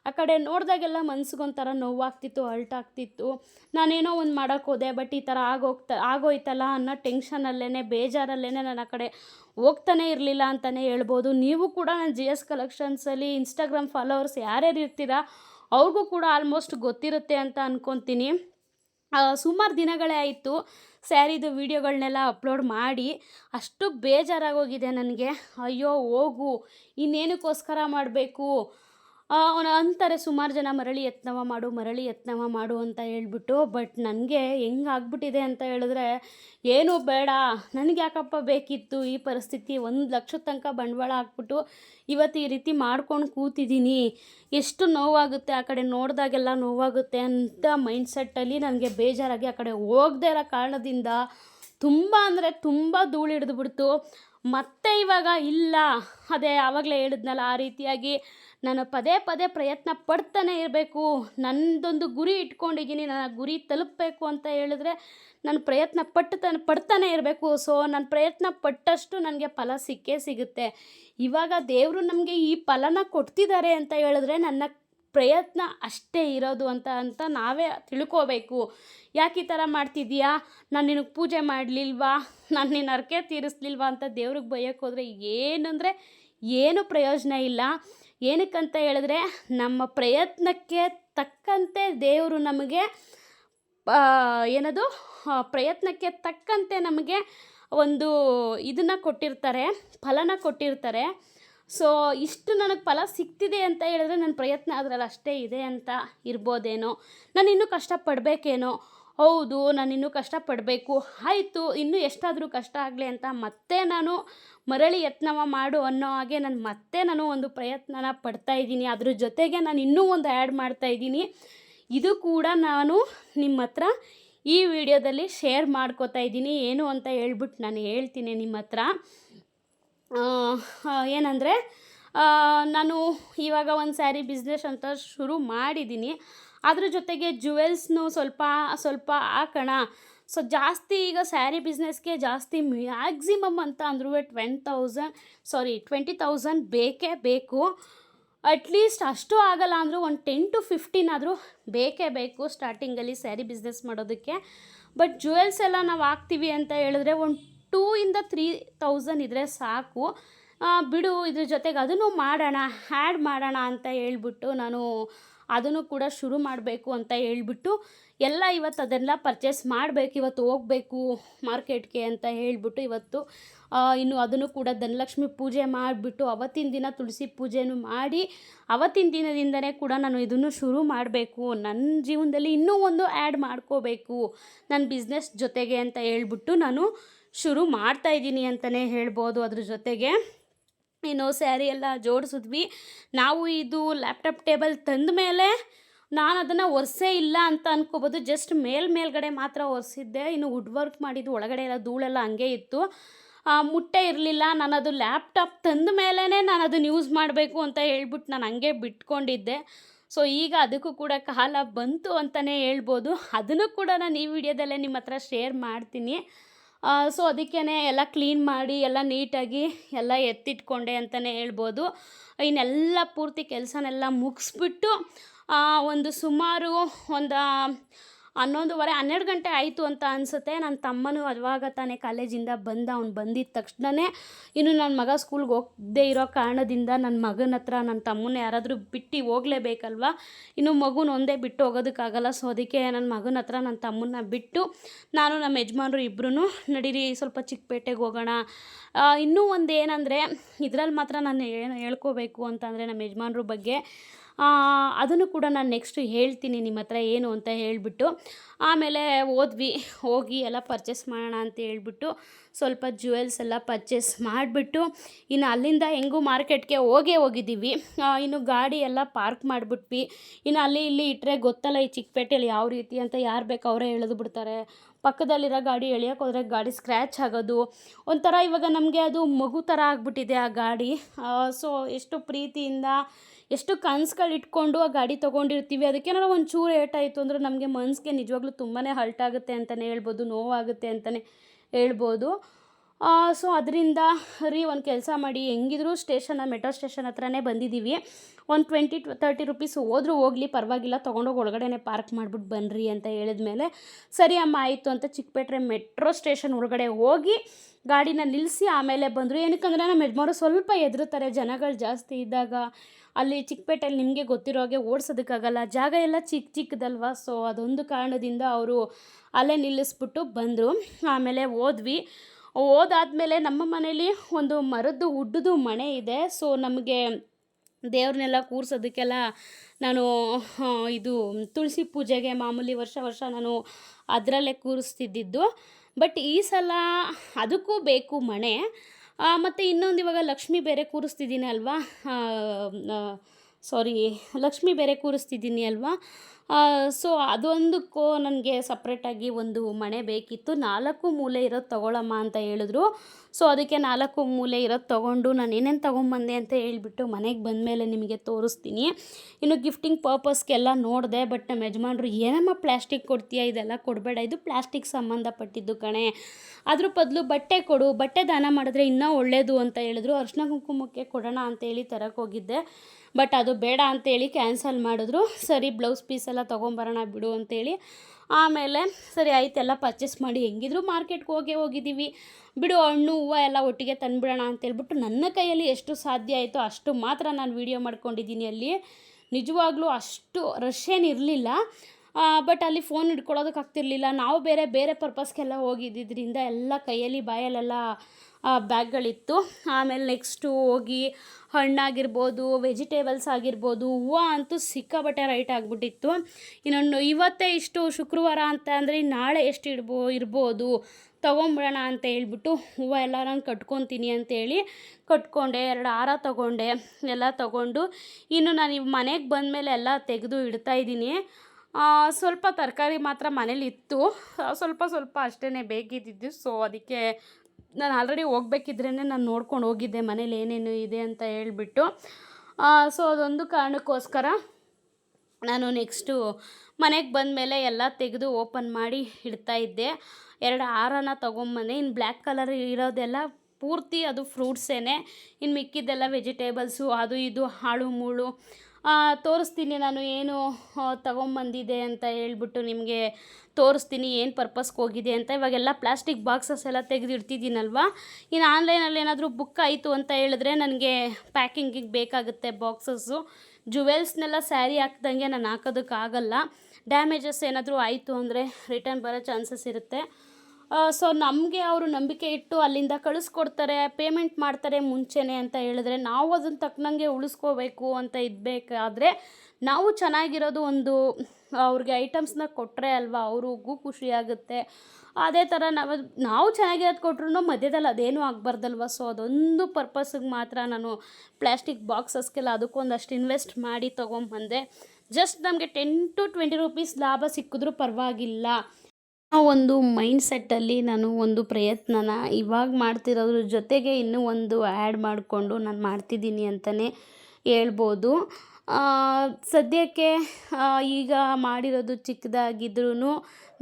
ಆ ಕಡೆ ನೋಡಿದಾಗೆಲ್ಲ ಮನ್ಸಿಗೊಂಥರ ನೋವಾಗ್ತಿತ್ತು ಅಲ್ಟ್ ಆಗ್ತಿತ್ತು ನಾನೇನೋ ಒಂದು ಮಾಡೋಕ್ಕೆ ಹೋದೆ, ಬಟ್ ಈ ಥರ ಆಗೋಗ್ತಾ, ಆಗೋಯ್ತಲ್ಲ ಅನ್ನೋ ಟೆನ್ಷನಲ್ಲೇ ಬೇಜಾರಲ್ಲೇ ನಾನು ಆ ಕಡೆ ಹೋಗ್ತಾನೆ ಇರಲಿಲ್ಲ ಅಂತಲೇ ಹೇಳ್ಬೋದು. ನೀವು ಕೂಡ ನನ್ನ ಜಿ ಎಸ್ ಕಲೆಕ್ಷನ್ಸಲ್ಲಿ ಇನ್ಸ್ಟಾಗ್ರಾಮ್ ಫಾಲೋವರ್ಸ್ ಯಾರ್ಯಾರು ಇರ್ತೀರಾ, ಅವ್ರಿಗೂ ಕೂಡ ಆಲ್ಮೋಸ್ಟ್ ಗೊತ್ತಿರುತ್ತೆ ಅಂತ ಅಂದ್ಕೊತೀನಿ ಸುಮಾರು ದಿನಗಳೇ ಆಯಿತು ಸ್ಯಾರಿದು ವೀಡಿಯೋಗಳನ್ನೆಲ್ಲ ಅಪ್ಲೋಡ್ ಮಾಡಿ. ಅಷ್ಟು ಬೇಜಾರಾಗೋಗಿದೆ ನನಗೆ. ಅಯ್ಯೋ, ಹೋಗು. ಇನ್ನೇನಕ್ಕೋಸ್ಕರ ಮಾಡಬೇಕು? ಅಂತಾರೆ, ಸುಮಾರು ಜನ ಮರಳಿ ಯತ್ನವ ಮಾಡು, ಮರಳಿ ಯತ್ನವ ಮಾಡು ಅಂತ ಹೇಳ್ಬಿಟ್ಟು, ಬಟ್ ನನಗೆ ಹೆಂಗೆ ಆಗ್ಬಿಟ್ಟಿದೆ ಅಂತ ಹೇಳಿದ್ರೆ, ಏನೂ ಬೇಡ ನನಗೆ ಯಾಕಪ್ಪ ಬೇಕಿತ್ತು? ಈ ಪರಿಸ್ಥಿತಿ ಒಂದು ಲಕ್ಷದ ತನಕ ಬಂಡವಾಳ ಹಾಕ್ಬಿಟ್ಟು ಇವತ್ತು ಈ ರೀತಿ ಮಾಡ್ಕೊಂಡು ಕೂತಿದ್ದೀನಿ ಎಷ್ಟು ನೋವಾಗುತ್ತೆ, ಆ ಕಡೆ ನೋಡಿದಾಗೆಲ್ಲ ನೋವಾಗುತ್ತೆ ಅಂತ ಮೈಂಡ್ಸೆಟ್ಟಲ್ಲಿ ನನಗೆ ಬೇಜಾರಾಗಿ ಆ ಕಡೆ ಹೋಗದೇ ಇರೋ ಕಾರಣದಿಂದ ತುಂಬ ಅಂದರೆ ತುಂಬ ಧೂಳು ಹಿಡಿದ್ಬಿಡ್ತು ಮತ್ತೆ ಇವಾಗ ಇಲ್ಲ. ಅದೇ ಆವಾಗಲೇ ಹೇಳಿದ್ನಲ್ಲ, ಆ ರೀತಿಯಾಗಿ ನಾನು ಪದೇ ಪದೇ ಪ್ರಯತ್ನ ಪಡ್ತಾನೆ ಇರಬೇಕು. ನನ್ನದೊಂದು ಗುರಿ ಇಟ್ಕೊಂಡಿದ್ದೀನಿ ನಾನು ಗುರಿ ತಲುಪಬೇಕು ಅಂತ ಹೇಳಿದ್ರೆ ನಾನು ಪ್ರಯತ್ನ ಪಟ್ಟು ಪಡ್ತಾನೆ ಇರಬೇಕು. ಸೊ ನಾನು ಪ್ರಯತ್ನ ಪಟ್ಟಷ್ಟು ನನಗೆ ಫಲ ಸಿಕ್ಕೇ ಸಿಗುತ್ತೆ. ಇವಾಗ ದೇವರು ನಮಗೆ ಈ ಫಲನ ಕೊಡ್ತಿದ್ದಾರೆ ಅಂತ ಹೇಳಿದ್ರೆ ನನ್ನ ಪ್ರಯತ್ನ ಅಷ್ಟೇ ಇರೋದು ಅಂತ ಅಂತ ನಾವೇ ತಿಳ್ಕೋಬೇಕು. ಯಾಕೆ ಈ ಥರ ಮಾಡ್ತಿದ್ದೀಯಾ? ನಾನು ನಿನಗೆ ಪೂಜೆ ಮಾಡಲಿಲ್ವಾ? ನಾನು ನಿನ್ನ ಅರ್ಕೆ ತೀರಿಸ್ಲಿಲ್ವಾ ಅಂತ ದೇವ್ರಿಗೆ ಬಯ್ಯಕ್ಕೆ ಹೋದರೆ ಏನಂದರೆ ಏನು ಪ್ರಯೋಜನ ಇಲ್ಲ. ಏನಕ್ಕಂತ ಹೇಳಿದ್ರೆ ನಮ್ಮ ಪ್ರಯತ್ನಕ್ಕೆ ತಕ್ಕಂತೆ ದೇವರು ನಮಗೆ ಏನದು ಪ್ರಯತ್ನಕ್ಕೆ ತಕ್ಕಂತೆ ನಮಗೆ ಒಂದು ಇದನ್ನು ಕೊಟ್ಟಿರ್ತಾರೆ, ಫಲನ ಕೊಟ್ಟಿರ್ತಾರೆ. ಸೊ ಇಷ್ಟು ನನಗೆ ಫಲ ಸಿಗ್ತಿದೆ ಅಂತ ಹೇಳಿದ್ರೆ ನನ್ನ ಪ್ರಯತ್ನ ಅದರಲ್ಲಿ ಅಷ್ಟೇ ಇದೆ ಅಂತ ಇರ್ಬೋದೇನೋ. ನಾನು ಇನ್ನೂ ಕಷ್ಟಪಡಬೇಕೇನೋ. ಹೌದು, ನಾನು ಇನ್ನೂ ಕಷ್ಟಪಡಬೇಕು. ಆಯಿತು, ಇನ್ನೂ ಎಷ್ಟಾದರೂ ಕಷ್ಟ ಆಗಲಿ ಅಂತ ಮತ್ತೆ ನಾನು ಮರಳಿ ಯತ್ನವ ಮಾಡು ಅನ್ನೋ ಹಾಗೆ ನಾನು ಮತ್ತೆ ನಾನು ಒಂದು ಪ್ರಯತ್ನನ ಪಡ್ತಾ ಇದ್ದೀನಿ. ಅದ್ರ ಜೊತೆಗೆ ನಾನು ಇನ್ನೂ ಒಂದು ಆ್ಯಡ್ ಮಾಡ್ತಾ ಇದ್ದೀನಿ. ಇದು ಕೂಡ ನಾನು ನಿಮ್ಮ ಹತ್ರ ಈ ವಿಡಿಯೋದಲ್ಲಿ ಶೇರ್ ಮಾಡ್ಕೋತಾ ಇದ್ದೀನಿ. ಏನು ಅಂತ ಹೇಳ್ಬಿಟ್ಟು ನಾನು ಹೇಳ್ತೀನಿ ನಿಮ್ಮ ಹತ್ರ. ಏನಂದರೆ ನಾನು ಇವಾಗ ಒಂದು ಸ್ಯಾರಿ ಬಿಸ್ನೆಸ್ ಅಂತ ಶುರು ಮಾಡಿದ್ದೀನಿ. ಅದ್ರ ಜೊತೆಗೆ ಜುವೆಲ್ಸ್ನು ಸ್ವಲ್ಪ ಸ್ವಲ್ಪ ಹಾಕೋಣ. ಸೊ ಜಾಸ್ತಿ ಈಗ ಸ್ಯಾರಿ ಬಿಸ್ನೆಸ್ಗೆ ಜಾಸ್ತಿ ಮ್ಯಾಕ್ಸಿಮಮ್ ಅಂತ ಅಂದ್ರೂ twenty thousand, sorry twenty thousand ಬೇಕೇ ಬೇಕು. ಅಟ್ಲೀಸ್ಟ್ ಅಷ್ಟು ಆಗಲ್ಲ ಅಂದರೂ ಒಂದು ಟೆನ್ ಟು ಫಿಫ್ಟೀನ್ ಆದರೂ ಬೇಕೇ ಬೇಕು ಸ್ಟಾರ್ಟಿಂಗಲ್ಲಿ ಸ್ಯಾರಿ ಬಿಸ್ನೆಸ್ ಮಾಡೋದಕ್ಕೆ. ಬಟ್ ಜ್ಯುವೆಲ್ಸ್ ಎಲ್ಲ ನಾವು ಹಾಕ್ತೀವಿ ಅಂತ ಹೇಳಿದ್ರೆ ಒಂದು ಟೂ ಇಂದ ತ್ರೀ ತೌಸಂಡ್ ಇದ್ದರೆ ಸಾಕು. ಬಿಡು ಇದ್ರ ಜೊತೆಗೆ ಅದನ್ನು ಮಾಡೋಣ ಹ್ಯಾಡ್ ಮಾಡೋಣ ಅಂತ ಹೇಳ್ಬಿಟ್ಟು ನಾನು ಅದನ್ನು ಕೂಡ ಶುರು ಮಾಡಬೇಕು ಅಂತ ಹೇಳ್ಬಿಟ್ಟು ಎಲ್ಲ ಇವತ್ತು ಅದೆಲ್ಲ ಪರ್ಚೇಸ್ ಮಾಡಬೇಕು, ಇವತ್ತು ಹೋಗಬೇಕು ಮಾರ್ಕೆಟ್ಗೆ ಅಂತ ಹೇಳಿಬಿಟ್ಟು ಇವತ್ತು ಇನ್ನು ಅದನ್ನು ಕೂಡ ಧನಲಕ್ಷ್ಮಿ ಪೂಜೆ ಮಾಡಿಬಿಟ್ಟು ಅವತ್ತಿನ ದಿನ ತುಳಸಿ ಪೂಜೆನೂ ಮಾಡಿ ಅವತ್ತಿನ ದಿನದಿಂದನೇ ಕೂಡ ನಾನು ಇದನ್ನು ಶುರು ಮಾಡಬೇಕು. ನನ್ನ ಜೀವನದಲ್ಲಿ ಇನ್ನೂ ಒಂದು ಆ್ಯಡ್ ಮಾಡ್ಕೋಬೇಕು ನನ್ನ ಬಿಸ್ನೆಸ್ ಜೊತೆಗೆ ಅಂತ ಹೇಳ್ಬಿಟ್ಟು ನಾನು ಶುರು ಮಾಡ್ತಾ ಇದ್ದೀನಿ ಅಂತಲೇ ಹೇಳ್ಬೋದು ಅದ್ರ ಜೊತೆಗೆ. ಇನ್ನು ಸ್ಯಾರಿ ಎಲ್ಲ ಜೋಡಿಸಿದ್ವಿ. ನಾವು ಇದು ಲ್ಯಾಪ್ಟಾಪ್ ಟೇಬಲ್ ತಂದ ಮೇಲೆ ನಾನು ಅದನ್ನು ಒರೆಸೇ ಇಲ್ಲ ಅಂತ ಅನ್ಕೋಬೋದು. ಜಸ್ಟ್ ಮೇಲ್ ಮೇಲ್ಗಡೆ ಮಾತ್ರ ಒರೆಸಿದ್ದೆ. ಇನ್ನು ವುಡ್ ವರ್ಕ್ ಮಾಡಿದ್ದು ಒಳಗಡೆ ಎಲ್ಲ ಧೂಳೆಲ್ಲ ಹಂಗೆ ಇತ್ತು. ಮುಟ್ಟೆ ಇರಲಿಲ್ಲ. ನಾನು ಅದು ಲ್ಯಾಪ್ಟಾಪ್ ತಂದ ಮೇಲೇ ನಾನು ಅದನ್ನು ಯೂಸ್ ಮಾಡಬೇಕು ಅಂತ ಹೇಳ್ಬಿಟ್ಟು ನಾನು ಹಂಗೆ ಬಿಟ್ಕೊಂಡಿದ್ದೆ. ಸೊ ಈಗ ಅದಕ್ಕೂ ಕೂಡ ಕಾಲ ಬಂತು ಅಂತಲೇ ಹೇಳ್ಬೋದು. ಅದನ್ನು ಕೂಡ ನಾನು ಈ ವಿಡಿಯೋದಲ್ಲೇ ನಿಮ್ಮ ಹತ್ರ ಶೇರ್ ಮಾಡ್ತೀನಿ. ಸೊ ಅದಕ್ಕೇ ಎಲ್ಲ ಕ್ಲೀನ್ ಮಾಡಿ, ಎಲ್ಲ ನೀಟಾಗಿ ಎಲ್ಲ ಎತ್ತಿಟ್ಕೊಂಡೆ ಅಂತಲೇ ಹೇಳ್ಬೋದು. ಇನ್ನೆಲ್ಲ ಪೂರ್ತಿ ಕೆಲಸನೆಲ್ಲ ಮುಗಿಸ್ಬಿಟ್ಟು ಒಂದು ಸುಮಾರು ಒಂದು ಹನ್ನೊಂದುವರೆ, ಹನ್ನೆರಡು ಗಂಟೆ ಆಯಿತು ಅಂತ ಅನಿಸುತ್ತೆ. ನನ್ನ ತಮ್ಮನೂ ಅವಾಗ ತಾನೇ ಕಾಲೇಜಿಂದ ಬಂದ, ಅವ್ನು ಬಂದಿದ್ದ ತಕ್ಷಣನೇ ಇನ್ನು ನನ್ನ ಮಗ ಸ್ಕೂಲ್ಗೆ ಹೋಗದೇ ಇರೋ ಕಾರಣದಿಂದ ನನ್ನ ಮಗನ ಹತ್ರ ನನ್ನ ತಮ್ಮನ ಯಾರಾದರೂ ಬಿಟ್ಟು ಹೋಗಲೇಬೇಕಲ್ವ? ಇನ್ನು ಮಗುನ ಒಂದೇ ಬಿಟ್ಟು ಹೋಗೋದಕ್ಕಾಗಲ್ಲ. ಸೊ ಅದಕ್ಕೆ ನನ್ನ ಮಗನ ಹತ್ರ ನನ್ನ ತಮ್ಮನ್ನ ಬಿಟ್ಟು ನಾನು ನಮ್ಮ ಯಜಮಾನರು ಇಬ್ಬರೂ ನಡೀರಿ, ಸ್ವಲ್ಪ ಚಿಕ್ಕಪೇಟೆಗೆ ಹೋಗೋಣ. ಇನ್ನೂ ಒಂದು ಏನಂದರೆ ಇದರಲ್ಲಿ ಮಾತ್ರ ನಾನು ಏನು ಹೇಳ್ಕೋಬೇಕು ಅಂತಂದರೆ ನಮ್ಮ ಯಜಮಾನ್ರ ಬಗ್ಗೆ ಅದನ್ನು ಕೂಡ ನಾನು ನೆಕ್ಸ್ಟ್ ಹೇಳ್ತೀನಿ ನಿಮ್ಮ ಹತ್ರ ಏನು ಅಂತ ಹೇಳಿಬಿಟ್ಟು. ಆಮೇಲೆ ಹೋದ್ವಿ ಹೋಗಿ ಎಲ್ಲ ಪರ್ಚೇಸ್ ಮಾಡೋಣ ಅಂತ ಹೇಳ್ಬಿಟ್ಟು ಸ್ವಲ್ಪ ಜುವೆಲ್ಸ್ ಎಲ್ಲ ಪರ್ಚೇಸ್ ಮಾಡಿಬಿಟ್ಟು ಇನ್ನು ಅಲ್ಲಿಂದ ಹೆಂಗೂ ಮಾರ್ಕೆಟ್ಗೆ ಹೋಗೇ ಹೋಗಿದ್ದೀವಿ. ಇನ್ನು ಗಾಡಿ ಎಲ್ಲ ಪಾರ್ಕ್ ಮಾಡಿಬಿಟ್ವಿ. ಇನ್ನು ಅಲ್ಲಿ ಇಲ್ಲಿ ಇಟ್ಟರೆ ಗೊತ್ತಲ್ಲ ಈ ಚಿಕ್ಕಪೇಟೆಯಲ್ಲಿ ಯಾವ ರೀತಿ ಅಂತ ಯಾರು ಬೇಕು ಅವರೇ ಎಳೆದು ಬಿಡ್ತಾರೆ. ಪಕ್ಕದಲ್ಲಿರೋ ಗಾಡಿ ಎಳಿಯೋಕೆ ಹೋದರೆ ಗಾಡಿ ಸ್ಕ್ರ್ಯಾಚ್ ಆಗೋದು. ಒಂಥರ ಇವಾಗ ನಮಗೆ ಅದು ಮಗು ಥರ ಆಗಿಬಿಟ್ಟಿದೆ ಆ ಗಾಡಿ. ಸೊ ಎಷ್ಟು ಪ್ರೀತಿಯಿಂದ ಎಷ್ಟು ಕನ್ಸುಗಳು ಇಟ್ಕೊಂಡು ಆ ಗಾಡಿ ತೊಗೊಂಡಿರ್ತೀವಿ. ಅದಕ್ಕೇನಾರ ಒಂದು ಚೂರು ಏಟಾಯಿತು ಅಂದರೆ ನಮಗೆ ಮನ್ಸಿಗೆ ನಿಜವಾಗ್ಲೂ ತುಂಬಾ ಹರ್ಟ್ ಆಗುತ್ತೆ ಅಂತಲೇ ಹೇಳ್ಬೋದು, ನೋವಾಗುತ್ತೆ ಅಂತಲೇ ಹೇಳ್ಬೋದು. ಸೊ ಅದರಿಂದ ರೀ ಒಂದು ಕೆಲಸ ಮಾಡಿ. ಹೆಂಗಿದ್ರು ಸ್ಟೇಷನ್, ಮೆಟ್ರೋ ಸ್ಟೇಷನ್ ಹತ್ರನೇ ಬಂದಿದ್ದೀವಿ ಒಂದು ಟ್ವೆಂಟಿ ತರ್ಟಿ ರುಪೀಸ್ ಹೋದ್ರೂ ಹೋಗಲಿ, ಪರವಾಗಿಲ್ಲ, ತೊಗೊಂಡೋಗಿ ಒಳಗಡೆನೆ ಪಾರ್ಕ್ ಮಾಡಿಬಿಟ್ಟು ಬನ್ನಿರಿ ಅಂತ ಹೇಳಿದ್ಮೇಲೆ, ಸರಿ ಅಮ್ಮ ಆಯಿತು ಅಂತ ಚಿಕ್ಕಪೇಟ್ರೆ ಮೆಟ್ರೋ ಸ್ಟೇಷನ್ ಒಳಗಡೆ ಹೋಗಿ ಗಾಡಿನ ನಿಲ್ಲಿಸಿ ಆಮೇಲೆ ಬಂದರು. ಏನಕ್ಕಂದ್ರೆ ನಮ್ಮ ಯಜಮಾನರು ಸ್ವಲ್ಪ ಎದುರುತ್ತಾರೆ ಜನಗಳು ಜಾಸ್ತಿ ಇದ್ದಾಗ ಅಲ್ಲಿ ಚಿಕ್ಕಪೇಟೆಯಲ್ಲಿ ನಿಮಗೆ ಗೊತ್ತಿರೋ ಹಾಗೆ ಓಡಿಸೋದಕ್ಕಾಗಲ್ಲ. ಜಾಗ ಎಲ್ಲ ಚಿಕ್ಕ ಚಿಕ್ಕದಲ್ವಾ? ಸೊ ಅದೊಂದು ಕಾರಣದಿಂದ ಅವರು ಅಲ್ಲೇ ನಿಲ್ಲಿಸ್ಬಿಟ್ಟು ಬಂದರು. ಆಮೇಲೆ ಹೋದ್ವಿ. ಹೋದಾದ್ಮೇಲೆ ನಮ್ಮ ಮನೇಲಿ ಒಂದು ಮರದ್ದು ಉಡ್ಡದು ಮನೆ ಇದೆ. ಸೊ ನಮಗೆ ದೇವ್ರನ್ನೆಲ್ಲ ಕೂರ್ಸೋದಕ್ಕೆಲ್ಲ ನಾನು ಇದು ತುಳಸಿ ಪೂಜೆಗೆ ಮಾಮೂಲಿ ವರ್ಷ ವರ್ಷ ನಾನು ಅದರಲ್ಲೇ ಕೂರಿಸ್ತಿದ್ದಿದ್ದು. ಬಟ್ ಈ ಸಲ ಅದಕ್ಕೂ ಬೇಕು ಮಣೆ ಮತ್ತು ಇನ್ನೊಂದು ಇವಾಗ ಲಕ್ಷ್ಮಿ ಬೇರೆ ಕೂರಿಸ್ತಿದ್ದೀನಿ ಅಲ್ವಾ? ಸಾರಿ ಲಕ್ಷ್ಮಿ ಬೇರೆ ಕೂರಿಸ್ತಿದ್ದೀನಿ ಅಲ್ವಾ? ಸೊ ಅದೊಂದಕ್ಕೂ ನನಗೆ ಸಪ್ರೇಟಾಗಿ ಒಂದು ಮಣೆ ಬೇಕಿತ್ತು. ನಾಲ್ಕು ಮೂಲೆ ಇರೋದು ತೊಗೊಳಮ್ಮ ಅಂತ ಹೇಳಿದ್ರು. ಸೊ ಅದಕ್ಕೆ ನಾಲ್ಕು ಮೂಲೆ ಇರೋದು ತೊಗೊಂಡು ನಾನು ಏನೇನು ತೊಗೊಂಬಂದೆ ಅಂತ ಹೇಳ್ಬಿಟ್ಟು ಮನೆಗೆ ಬಂದಮೇಲೆ ನಿಮಗೆ ತೋರಿಸ್ತೀನಿ. ಇನ್ನು ಗಿಫ್ಟಿಂಗ್ ಪರ್ಪಸ್ಗೆಲ್ಲ ನೋಡಿದೆ ಬಟ್ ನಮ್ಮ ಯಜಮಾನ್ರು ಏನಮ್ಮ ಪ್ಲ್ಯಾಸ್ಟಿಕ್ ಕೊಡ್ತೀಯ? ಇದೆಲ್ಲ ಕೊಡಬೇಡ. ಇದು ಪ್ಲ್ಯಾಸ್ಟಿಕ್ ಸಂಬಂಧಪಟ್ಟಿದ್ದು ಕಣೆ. ಅದ್ರ ಬದಲು ಬಟ್ಟೆ ಕೊಡು. ಬಟ್ಟೆ ದಾನ ಮಾಡಿದ್ರೆ ಇನ್ನೂ ಒಳ್ಳೆಯದು ಅಂತ ಹೇಳಿದ್ರು. ಅರ್ಶಿನ ಕುಂಕುಮಕ್ಕೆ ಕೊಡೋಣ ಅಂತೇಳಿ ತರಕ್ಕೆ ಹೋಗಿದ್ದೆ. ಬಟ್ ಅದು ಬೇಡ ಅಂತೇಳಿ ಕ್ಯಾನ್ಸಲ್ ಮಾಡಿದ್ರು. ಸರಿ ಬ್ಲೌಸ್ ಪೀಸ್ ಎಲ್ಲ ತೊಗೊಂಬರೋಣ ಬಿಡು ಅಂತೇಳಿ. ಆಮೇಲೆ ಸರಿ ಆಯ್ತು, ಎಲ್ಲ ಪರ್ಚೇಸ್ ಮಾಡಿ ಹೆಂಗಿದ್ರು ಮಾರ್ಕೆಟ್ಗೆ ಹೋಗೇ ಹೋಗಿದ್ದೀವಿ. ಬಿಡು, ಹಣ್ಣು, ಹೂವು ಎಲ್ಲ ಒಟ್ಟಿಗೆ ತಂದುಬಿಡೋಣ ಅಂತೇಳ್ಬಿಟ್ಟು ನನ್ನ ಕೈಯಲ್ಲಿ ಎಷ್ಟು ಸಾಧ್ಯ ಆಯಿತೋ ಅಷ್ಟು ಮಾತ್ರ ನಾನು ವೀಡಿಯೋ ಮಾಡ್ಕೊಂಡಿದ್ದೀನಿ ಅಲ್ಲಿ. ನಿಜವಾಗ್ಲೂ ಅಷ್ಟು ರಶ್ ಏನಿರಲಿಲ್ಲ ಬಟ್ ಅಲ್ಲಿ ಫೋನ್ ಹಿಡ್ಕೊಳ್ಳೋದಕ್ಕೆ ಆಗ್ತಿರ್ಲಿಲ್ಲ. ನಾವು ಬೇರೆ ಬೇರೆ ಪರ್ಪಸ್ಗೆಲ್ಲ ಹೋಗಿದ್ದಿದ್ರಿಂದ ಎಲ್ಲ ಕೈಯಲ್ಲಿ ಬಾಯಲ್ಲೆಲ್ಲ ಬ್ಯಾಗ್ಗಳಿತ್ತು. ಆಮೇಲೆ ನೆಕ್ಸ್ಟು ಹೋಗಿ ಹಣ್ಣಾಗಿರ್ಬೋದು, ವೆಜಿಟೇಬಲ್ಸ್ ಆಗಿರ್ಬೋದು, ಹೂವು ಅಂತೂ ಸಿಕ್ಕಾಬಟ್ಟೆ ರೈಟ್ ಆಗಿಬಿಟ್ಟಿತ್ತು. ಇನ್ನೊಂದು ಇವತ್ತೇ ಇಷ್ಟು ಶುಕ್ರವಾರ ಅಂತ ಅಂದರೆ ನಾಳೆ ಎಷ್ಟು ಇಡ್ಬೋ, ಇರ್ಬೋದು, ತೊಗೊಂಬಿಡೋಣ ಅಂತ ಹೇಳ್ಬಿಟ್ಟು ಹೂವು ಎಲ್ಲ ನಾನು ಕಟ್ಕೊತೀನಿ ಅಂತೇಳಿ ಕಟ್ಕೊಂಡೆ, ಎರಡು ಹಾರ ತೊಗೊಂಡೆ, ಎಲ್ಲ ತೊಗೊಂಡು ಇನ್ನು ನಾನು ಇವ್ ಮನೆಗೆ ಬಂದಮೇಲೆ ಎಲ್ಲ ತೆಗೆದು ಇಡ್ತಾಯಿದ್ದೀನಿ ಸ್ವಲ್ಪ ತರಕಾರಿ ಮಾತ್ರ ಮನೇಲಿತ್ತು. ಸ್ವಲ್ಪ ಸ್ವಲ್ಪ ಅಷ್ಟೇ ಬೇಕಿದ್ದಿದ್ದು, ಸೊ ಅದಕ್ಕೆ ನಾನು ಆಲ್ರೆಡಿ ಹೋಗ್ಬೇಕಿದ್ರೇ ನಾನು ನೋಡ್ಕೊಂಡು ಹೋಗಿದ್ದೆ, ಮನೇಲಿ ಏನೇನು ಇದೆ ಅಂತ ಹೇಳ್ಬಿಟ್ಟು. ಸೊ ಅದೊಂದು ಕಾರಣಕ್ಕೋಸ್ಕರ ನಾನು ನೆಕ್ಸ್ಟು ಮನೆಗೆ ಬಂದಮೇಲೆ ಎಲ್ಲ ತೆಗೆದು ಓಪನ್ ಮಾಡಿ ಇಡ್ತಾ ಇದ್ದೆ. ಎರಡು ಹಾರನ ತೊಗೊಂಬಂದೆ ಇನ್ನು ಬ್ಲ್ಯಾಕ್ ಕಲರ್ ಇರೋದೆಲ್ಲ ಪೂರ್ತಿ ಅದು ಫ್ರೂಟ್ಸೇನೆ ಇನ್ನು ಮಿಕ್ಕಿದ್ದೆಲ್ಲ ವೆಜಿಟೇಬಲ್ಸು ಅದು ಇದು, ಹಾಳು, ಮೂಳು ತೋರಿಸ್ತೀನಿ ನಾನು ಏನು ತಗೊಂಬಂದಿದೆ ಅಂತ ಹೇಳ್ಬಿಟ್ಟು ನಿಮಗೆ ತೋರಿಸ್ತೀನಿ ಏನು ಪರ್ಪಸ್ಗೆ ಹೋಗಿದೆ ಅಂತ. ಇವಾಗೆಲ್ಲ ಪ್ಲಾಸ್ಟಿಕ್ ಬಾಕ್ಸಸ್ ಎಲ್ಲ ತೆಗೆದು ಇಡ್ತಿದ್ದೀನಲ್ವ ಇನ್ನು ಆನ್ಲೈನಲ್ಲಿ ಏನಾದರೂ ಬುಕ್ ಆಯಿತು ಅಂತ ಹೇಳಿದ್ರೆ ನನಗೆ ಪ್ಯಾಕಿಂಗಿಗೆ ಬೇಕಾಗುತ್ತೆ ಬಾಕ್ಸಸ್ಸು. ಜುವೆಲ್ಸ್ನೆಲ್ಲ ಸ್ಯಾರಿ ಹಾಕ್ದಂಗೆ ನಾನು ಹಾಕೋದಕ್ಕಾಗಲ್ಲ. ಡ್ಯಾಮೇಜಸ್ ಏನಾದರೂ ಆಯಿತು ಅಂದರೆ ರಿಟರ್ನ್ ಬರೋ ಚಾನ್ಸಸ್ ಇರುತ್ತೆ. ಸೊ ನಮಗೆ ಅವರು ನಂಬಿಕೆ ಇಟ್ಟು ಅಲ್ಲಿಂದ ಕಳಿಸ್ಕೊಡ್ತಾರೆ ಪೇಮೆಂಟ್ ಮಾಡ್ತಾರೆ ಮುಂಚೆನೇ ಅಂತ ಹೇಳಿದ್ರೆ ನಾವು ಅದನ್ನು ತಕ್ಕನಂಗೆ ಉಳಿಸ್ಕೋಬೇಕು ಅಂತ ಇದ್ಬೇಕಾದ್ರೆ ನಾವು ಚೆನ್ನಾಗಿರೋದು ಒಂದು, ಅವ್ರಿಗೆ ಐಟಮ್ಸ್ನ ಕೊಟ್ಟರೆ ಅಲ್ವಾ ಅವ್ರಿಗೂ ಖುಷಿಯಾಗುತ್ತೆ ಅದೇ ಥರ ನಾವು ನಾವು ಚೆನ್ನಾಗಿರೋದು ಕೊಟ್ರು ಮಧ್ಯದಲ್ಲಿ ಅದೇನು ಆಗಬಾರ್ದಲ್ವ? ಸೊ ಅದೊಂದು ಪರ್ಪಸ್ಗೆ ಮಾತ್ರ ನಾನು ಪ್ಲ್ಯಾಸ್ಟಿಕ್ ಬಾಕ್ಸಸ್ಗೆಲ್ಲ ಅದಕ್ಕೊಂದಷ್ಟು ಇನ್ವೆಸ್ಟ್ ಮಾಡಿ ತೊಗೊಂಬಂದೆ. ಜಸ್ಟ್ ನಮಗೆ ಟೆನ್ ಟು ಟ್ವೆಂಟಿ ರುಪೀಸ್ ಲಾಭ ಸಿಕ್ಕಿದ್ರೂ ಪರವಾಗಿಲ್ಲ. ಆ ಒಂದು ಮೈಂಡ್ ಸೆಟ್ಟಲ್ಲಿ ನಾನು ಒಂದು ಪ್ರಯತ್ನನ ಇವಾಗ ಮಾಡ್ತಿರೋದ್ರ ಜೊತೆಗೆ ಇನ್ನೂ ಒಂದು ಆ್ಯಡ್ ಮಾಡಿಕೊಂಡು ನಾನು ಮಾಡ್ತಿದ್ದೀನಿ ಅಂತಲೇ ಹೇಳ್ಬೋದು. ಸದ್ಯಕ್ಕೆ ಈಗ ಮಾಡಿರೋದು ಚಿಕ್ಕದಾಗಿದ್ರೂ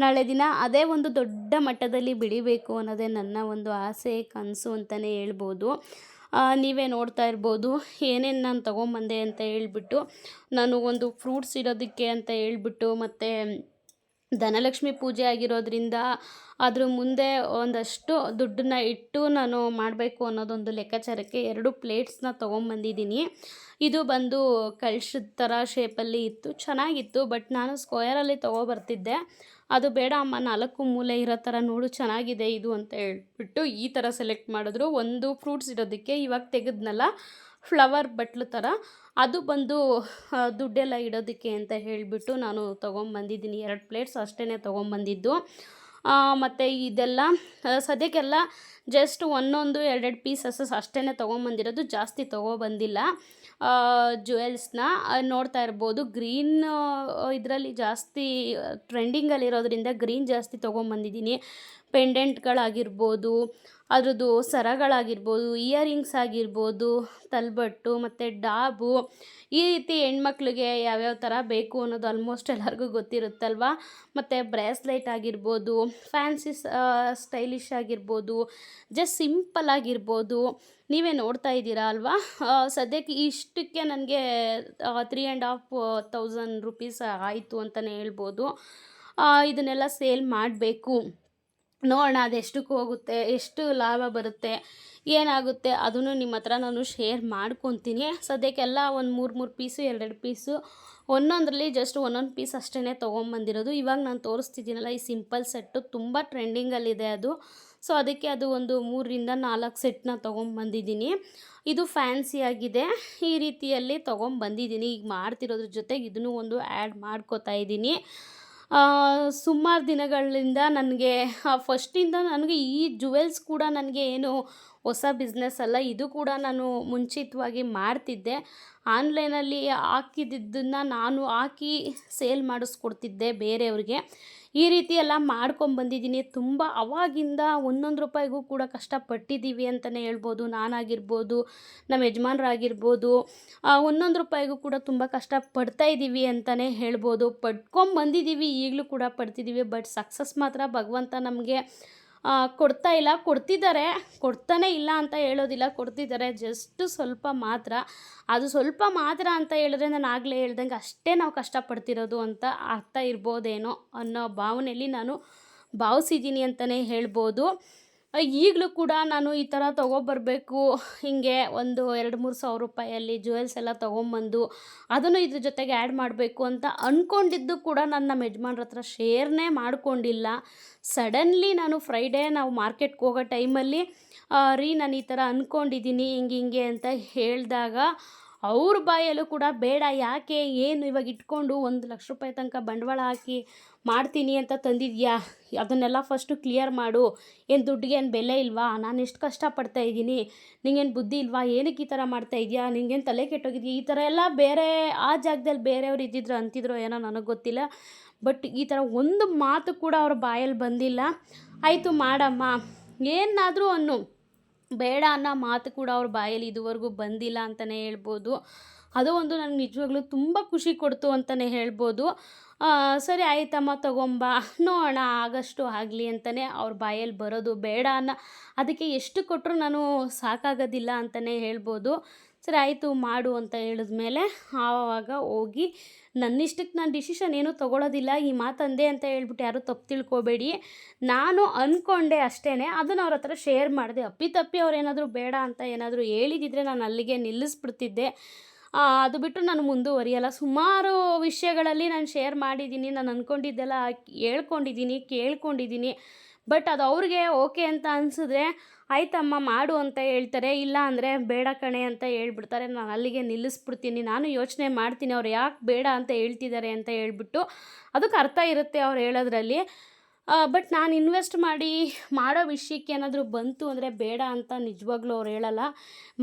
ನಾಳೆ ದಿನ ಅದೇ ಒಂದು ದೊಡ್ಡ ಮಟ್ಟದಲ್ಲಿ ಬೆಳಿಬೇಕು ಅನ್ನೋದೇ ನನ್ನ ಒಂದು ಆಸೆ, ಕನಸು ಅಂತಲೇ ಹೇಳ್ಬೋದು. ನೀವೇ ನೋಡ್ತಾ ಇರ್ಬೋದು ಏನೇನು ನಾನು ತೊಗೊಂಬಂದೆ ಅಂತ ಹೇಳ್ಬಿಟ್ಟು, ನಾನು ಒಂದು ಫ್ರೂಟ್ಸ್ ಇರೋದಕ್ಕೆ ಅಂತ ಹೇಳ್ಬಿಟ್ಟು ಮತ್ತು ಧನಲಕ್ಷ್ಮಿ ಪೂಜೆ ಆಗಿರೋದ್ರಿಂದ ಅದ್ರ ಮುಂದೆ ಒಂದಷ್ಟು ದುಡ್ಡನ್ನ ಇಟ್ಟು ನಾನು ಮಾಡಬೇಕು ಅನ್ನೋದೊಂದು ಲೆಕ್ಕಾಚಾರಕ್ಕೆ ಎರಡು ಪ್ಲೇಟ್ಸ್ನ ತೊಗೊಂಬಂದಿದ್ದೀನಿ. ಇದು ಬಂದು ಕಳ್ಶದ ಥರ ಶೇಪಲ್ಲಿ ಇತ್ತು, ಚೆನ್ನಾಗಿತ್ತು ಬಟ್ ನಾನು ಸ್ಕ್ವಯರಲ್ಲಿ ತೊಗೊಬರ್ತಿದ್ದೆ. ಅದು ಬೇಡ ಅಮ್ಮ, ನಾಲ್ಕು ಮೂಲೆ ಇರೋ ಥರ ನೋಡು, ಚೆನ್ನಾಗಿದೆ ಇದು ಅಂತ ಹೇಳ್ಬಿಟ್ಟು ಈ ಥರ ಸೆಲೆಕ್ಟ್ ಮಾಡಿದ್ರು. ಒಂದು ಫ್ರೂಟ್ಸ್ ಇರೋದಕ್ಕೆ ಇವಾಗ ತೆಗೆದ್ನಲ್ಲ ಫ್ಲವರ್ ಬಟ್ಲು ಥರ. ಅದು ಬಂದು ದುಡ್ಡೆಲ್ಲ ಇಡೋದಕ್ಕೆ ಅಂತ ಹೇಳಿಬಿಟ್ಟು ನಾನು ತೊಗೊಂಬಂದಿದ್ದೀನಿ. ಎರಡು ಪ್ಲೇಟ್ಸ್ ಅಷ್ಟೇ ತೊಗೊಂಬಂದಿದ್ದು. ಮತ್ತು ಇದೆಲ್ಲ ಸದ್ಯಕ್ಕೆಲ್ಲ ಜಸ್ಟ್ ಒಂದೊಂದು ಎರಡೆರಡು ಪೀಸಸ್ ಅಷ್ಟೇ ತೊಗೊಂಬಂದಿರೋದು. ಜಾಸ್ತಿ ತೊಗೊಬಂದಿಲ್ಲ. ಜುವೆಲ್ಸ್ನ ನೋಡ್ತಾ ಇರ್ಬೋದು. ಗ್ರೀನ್ ಇದರಲ್ಲಿ ಜಾಸ್ತಿ ಟ್ರೆಂಡಿಂಗಲ್ಲಿರೋದ್ರಿಂದ ಗ್ರೀನ್ ಜಾಸ್ತಿ ತೊಗೊಂಬಂದಿದ್ದೀನಿ. ಪೆಂಡೆಂಟ್ಗಳಾಗಿರ್ಬೋದು, ಅದರದ್ದು ಸರಗಳಾಗಿರ್ಬೋದು, ಇಯರಿಂಗ್ಸ್ ಆಗಿರ್ಬೋದು, ತಲ್ಬಟ್ಟು ಮತ್ತು ಡಾಬು, ಈ ರೀತಿ ಹೆಣ್ಮಕ್ಳಿಗೆ ಯಾವ್ಯಾವ ಥರ ಬೇಕು ಅನ್ನೋದು ಆಲ್ಮೋಸ್ಟ್ ಎಲ್ಲರಿಗೂ ಗೊತ್ತಿರುತ್ತಲ್ವ? ಮತ್ತು ಬ್ರೇಸ್ಲೈಟ್ ಆಗಿರ್ಬೋದು, ಫ್ಯಾನ್ಸಿ ಸ್ಟೈಲಿಶ್ ಆಗಿರ್ಬೋದು, ಜಸ್ಟ್ ಸಿಂಪಲ್ ಆಗಿರ್ಬೋದು, ನೀವೇ ನೋಡ್ತಾ ಇದ್ದೀರಾ ಅಲ್ವಾ? ಸದ್ಯಕ್ಕೆ ಇಷ್ಟಕ್ಕೆ ನನಗೆ three and half thousand rupees ಆಯಿತು ಅಂತಲೇ ಹೇಳ್ಬೋದು. ಇದನ್ನೆಲ್ಲ ಸೇಲ್ ಮಾಡಬೇಕು. ನೋಡೋಣ, ಅದು ಎಷ್ಟಕ್ಕೆ ಹೋಗುತ್ತೆ, ಎಷ್ಟು ಲಾಭ ಬರುತ್ತೆ, ಏನಾಗುತ್ತೆ ಅದನ್ನು ನಿಮ್ಮ ಹತ್ರ ನಾನು ಶೇರ್ ಮಾಡ್ಕೊತೀನಿ. ಸದ್ಯಕ್ಕೆಲ್ಲ ಒಂದು ಮೂರು ಮೂರು ಪೀಸು ಎರಡೆರಡು ಪೀಸು ಒಂದೊಂದರಲ್ಲಿ ಜಸ್ಟ್ ಒಂದೊಂದು ಪೀಸ್ ಅಷ್ಟೇ ತೊಗೊಂಬಂದಿರೋದು. ಇವಾಗ ನಾನು ತೋರಿಸ್ತಿದ್ದೀನಲ್ಲ, ಈ ಸಿಂಪಲ್ ಸೆಟ್ಟು ತುಂಬ ಟ್ರೆಂಡಿಂಗಲ್ಲಿದೆ ಅದು. ಸೊ ಅದಕ್ಕೆ ಅದು ಒಂದು ಮೂರರಿಂದ ನಾಲ್ಕು ಸೆಟ್ನ ತೊಗೊಂಬಂದಿದ್ದೀನಿ. ಇದು ಫ್ಯಾನ್ಸಿ ಆಗಿದೆ. ಈ ರೀತಿಯಲ್ಲಿ ತೊಗೊಂಬಂದಿದ್ದೀನಿ. ಈಗ ಮಾಡ್ತಿರೋದ್ರ ಜೊತೆಗೆ ಇದನ್ನು ಒಂದು ಆ್ಯಡ್ ಮಾಡ್ಕೋತಾ ಇದ್ದೀನಿ. ಸುಮಾರು ದಿನಗಳಿಂದ ನನಗೆ ಫಸ್ಟಿಂದ ನನಗೆ ಈ ಜುವೆಲ್ಸ್ ಕೂಡ ನನಗೆ ಏನು ಹೊಸ ಬಿಸ್ನೆಸ್ ಅಲ್ಲ, ಇದು ಕೂಡ ನಾನು ಮುಂಚಿತವಾಗಿ ಮಾಡ್ತಿದ್ದೆ. ಆನ್ಲೈನಲ್ಲಿ ಹಾಕಿದ್ದನ್ನು ನಾನು ಹಾಕಿ ಸೇಲ್ ಮಾಡಿಸ್ಕೊಡ್ತಿದ್ದೆ ಬೇರೆಯವ್ರಿಗೆ. ಈ ರೀತಿ ಎಲ್ಲ ಮಾಡ್ಕೊಂಬಂದಿದ್ದೀನಿ ತುಂಬ ಅವಾಗಿಂದ ಒಂದೊಂದು ರೂಪಾಯಿಗೂ ಕೂಡ ಕಷ್ಟಪಟ್ಟಿದ್ದೀವಿ ಅಂತಲೇ ಹೇಳ್ಬೋದು. ನಾನಾಗಿರ್ಬೋದು ನಮ್ಮ ಯಜಮಾನ್ರಾಗಿರ್ಬೋದು ಒಂದೊಂದು ರೂಪಾಯಿಗೂ ಕೂಡ ತುಂಬ ಕಷ್ಟ ಪಡ್ತಾ ಇದ್ದೀವಿ ಅಂತಲೇ ಹೇಳ್ಬೋದು. ಪಡ್ಕೊಂಬಂದಿದ್ದೀವಿ ಈಗಲೂ ಕೂಡ ಪಡ್ತಿದ್ದೀವಿ. ಬಟ್ ಸಕ್ಸಸ್ ಮಾತ್ರ ಭಗವಂತ ನಮಗೆ ಕೊಡ್ತಾ ಇಲ್ಲ, ಕೊಡ್ತಿದ್ದಾರೆ. ಕೊಡ್ತಾನೆ ಇಲ್ಲ ಅಂತ ಹೇಳೋದಿಲ್ಲ, ಕೊಡ್ತಿದ್ದಾರೆ. ಜಸ್ಟ್ ಸ್ವಲ್ಪ ಮಾತ್ರ. ಅದು ಸ್ವಲ್ಪ ಮಾತ್ರ ಅಂತ ಹೇಳಿದ್ರೆ ನಾನು ಆಗಲೇ ಹೇಳ್ದಂಗೆ ಅಷ್ಟೇ ನಾವು ಕಷ್ಟಪಡ್ತಿರೋದು ಅಂತ ಅರ್ಥ ಇರ್ಬೋದೇನೋ ಅನ್ನೋ ಭಾವನೆಯಲ್ಲಿ ನಾನು ಭಾವಿಸಿದ್ದೀನಿ ಅಂತಲೇ ಹೇಳ್ಬೋದು. ಈಗಲೂ ಕೂಡ ನಾನು ಈ ಥರ ತೊಗೊಬರ್ಬೇಕು. ಹೀಗೆ ಒಂದು ಎರಡು ಮೂರು ಸಾವಿರ ರೂಪಾಯಲ್ಲಿ ಜುವೆಲ್ಸ್ ಎಲ್ಲ ತೊಗೊಂಬಂದು ಅದನ್ನು ಇದ್ರ ಜೊತೆಗೆ ಆ್ಯಡ್ ಮಾಡಬೇಕು ಅಂತ ಅಂದ್ಕೊಂಡಿದ್ದು ಕೂಡ ನಾನು ನಮ್ಮ ಯಜಮಾನ್ರ ಹತ್ರ ಶೇರ್ನೇ ಮಾಡಿಕೊಂಡಿಲ್ಲ. ಸಡನ್ಲಿ ನಾನು ಫ್ರೈಡೇ ನಾವು ಮಾರ್ಕೆಟ್ಗೆ ಹೋಗೋ ಟೈಮಲ್ಲಿ ರೀ ನಾನು ಈ ಥರ ಅಂದ್ಕೊಂಡಿದ್ದೀನಿ ಹಿಂಗೆ ಹಿಂಗೆ ಅಂತ ಹೇಳಿದಾಗ ಅವ್ರ ಬಾಯಲ್ಲೂ ಕೂಡ ಬೇಡ, ಯಾಕೆ ಏನು ಇವಾಗ ಇಟ್ಕೊಂಡು ಒಂದು ಲಕ್ಷ ರೂಪಾಯಿ ತನಕ ಬಂಡವಾಳ ಹಾಕಿ ಮಾಡ್ತೀನಿ ಅಂತ ತಂದಿದ್ಯಾ? ಅದನ್ನೆಲ್ಲ ಫಸ್ಟು ಕ್ಲಿಯರ್ ಮಾಡು. ಏನು ದುಡ್ಡಿಗೆ ಏನು ಬೆಲೆ ಇಲ್ವಾ? ನಾನು ಎಷ್ಟು ಕಷ್ಟಪಡ್ತಾ ಇದ್ದೀನಿ. ನಿಂಗೇನು ಬುದ್ಧಿ ಇಲ್ವಾ? ಏನಕ್ಕೆ ಈ ಥರ ಮಾಡ್ತಾ ಇದೆಯಾ? ನಿಂಗೇನು ತಲೆ ಕೆಟ್ಟೋಗಿದೆಯಾ? ಈ ಥರ ಎಲ್ಲ ಬೇರೆ, ಆ ಜಾಗದಲ್ಲಿ ಬೇರೆಯವ್ರು ಇದ್ದಿದ್ರು ಅಂತಿದ್ರು ಏನೋ ನನಗೆ ಗೊತ್ತಿಲ್ಲ. ಬಟ್ ಈ ಥರ ಒಂದು ಮಾತು ಕೂಡ ಅವ್ರ ಬಾಯಲ್ಲಿ ಬಂದಿಲ್ಲ. ಆಯಿತು ಮಾಡಮ್ಮ. ಏನಾದರೂ ಅನ್ನು. ಬೇಡ ಅನ್ನೋ ಮಾತು ಕೂಡ ಅವ್ರ ಬಾಯಲ್ಲಿ ಇದುವರೆಗೂ ಬಂದಿಲ್ಲ ಅಂತಲೇ ಹೇಳ್ಬೋದು. ಅದು ಒಂದು ನನಗೆ ನಿಜವಾಗ್ಲೂ ತುಂಬ ಖುಷಿ ಕೊಡ್ತು ಅಂತಲೇ ಹೇಳ್ಬೋದು. ಸರಿ ಆಯ್ತಮ್ಮ, ತಗೊಂಬ. ನೋಡೋಣ, ಆಗಷ್ಟು ಆಗಲಿ ಅಂತಲೇ ಅವ್ರ ಬಾಯಲ್ಲಿ ಬರೋದು ಬೇಡ ಅನ್ನೋ ಅದಕ್ಕೆ ಎಷ್ಟು ಕೊಟ್ಟರು ನಾನು ಸಾಕಾಗೋದಿಲ್ಲ ಅಂತಲೇ ಹೇಳ್ಬೋದು. ಸರಿ, ಆಯಿತು, ಮಾಡು ಅಂತ ಹೇಳಿದ್ಮೇಲೆ ಆವಾಗ ಹೋಗಿ ನನ್ನಿಷ್ಟಕ್ಕೆ ನಾನು ಡಿಸಿಷನ್ ಏನೂ ತೊಗೊಳೋದಿಲ್ಲ, ಈ ಮಾತಂದೆ ಅಂತ ಹೇಳ್ಬಿಟ್ಟು ಯಾರೂ ತಪ್ಪು ತಿಳ್ಕೊಬೇಡಿ. ನಾನು ಅಂದ್ಕೊಂಡೆ ಅಷ್ಟೇ ಅದನ್ನು ಅವ್ರ ಹತ್ರ ಶೇರ್ ಮಾಡಿದೆ. ಅಪ್ಪಿತಪ್ಪಿ ಅವ್ರು ಏನಾದರೂ ಬೇಡ ಅಂತ ಏನಾದರೂ ಹೇಳಿದಿದ್ರೆ ನಾನು ಅಲ್ಲಿಗೆ ನಿಲ್ಲಿಸ್ಬಿಡ್ತಿದ್ದೆ. ಅದು ಬಿಟ್ಟು ನಾನು ಮುಂದುವರಿಯಲ್ಲ. ಸುಮಾರು ವಿಷಯಗಳಲ್ಲಿ ನಾನು ಶೇರ್ ಮಾಡಿದ್ದೀನಿ, ನಾನು ಅಂದ್ಕೊಂಡಿದ್ದೆಲ್ಲ ಹೇಳ್ಕೊಂಡಿದ್ದೀನಿ, ಕೇಳ್ಕೊಂಡಿದ್ದೀನಿ. ಬಟ್ ಅದು ಅವ್ರಿಗೆ ಓಕೆ ಅಂತ ಅನಿಸಿದ್ರೆ, ಆಯ್ತಮ್ಮ, ಮಾಡು ಅಂತ ಹೇಳ್ತಾರೆ. ಇಲ್ಲ ಅಂದರೆ ಬೇಡ ಕಣೆ ಅಂತ ಹೇಳ್ಬಿಡ್ತಾರೆ. ನಾನು ಅಲ್ಲಿಗೆ ನಿಲ್ಲಿಸ್ಬಿಡ್ತೀನಿ. ನಾನು ಯೋಚನೆ ಮಾಡ್ತೀನಿ. ಅವ್ರು ಯಾಕೆ ಬೇಡ ಅಂತ ಹೇಳ್ತಿದ್ದಾರೆ ಅಂತ ಹೇಳ್ಬಿಟ್ಟು, ಅದಕ್ಕೆ ಅರ್ಥ ಇರುತ್ತೆ ಅವ್ರು ಹೇಳೋದ್ರಲ್ಲಿ. ಬಟ್ ನಾನು ಇನ್ವೆಸ್ಟ್ ಮಾಡಿ ಮಾಡೋ ವಿಷಯಕ್ಕೆ ಏನಾದರೂ ಬಂತು ಅಂದರೆ ಬೇಡ ಅಂತ ನಿಜವಾಗ್ಲೂ ಅವ್ರು ಹೇಳಲ್ಲ.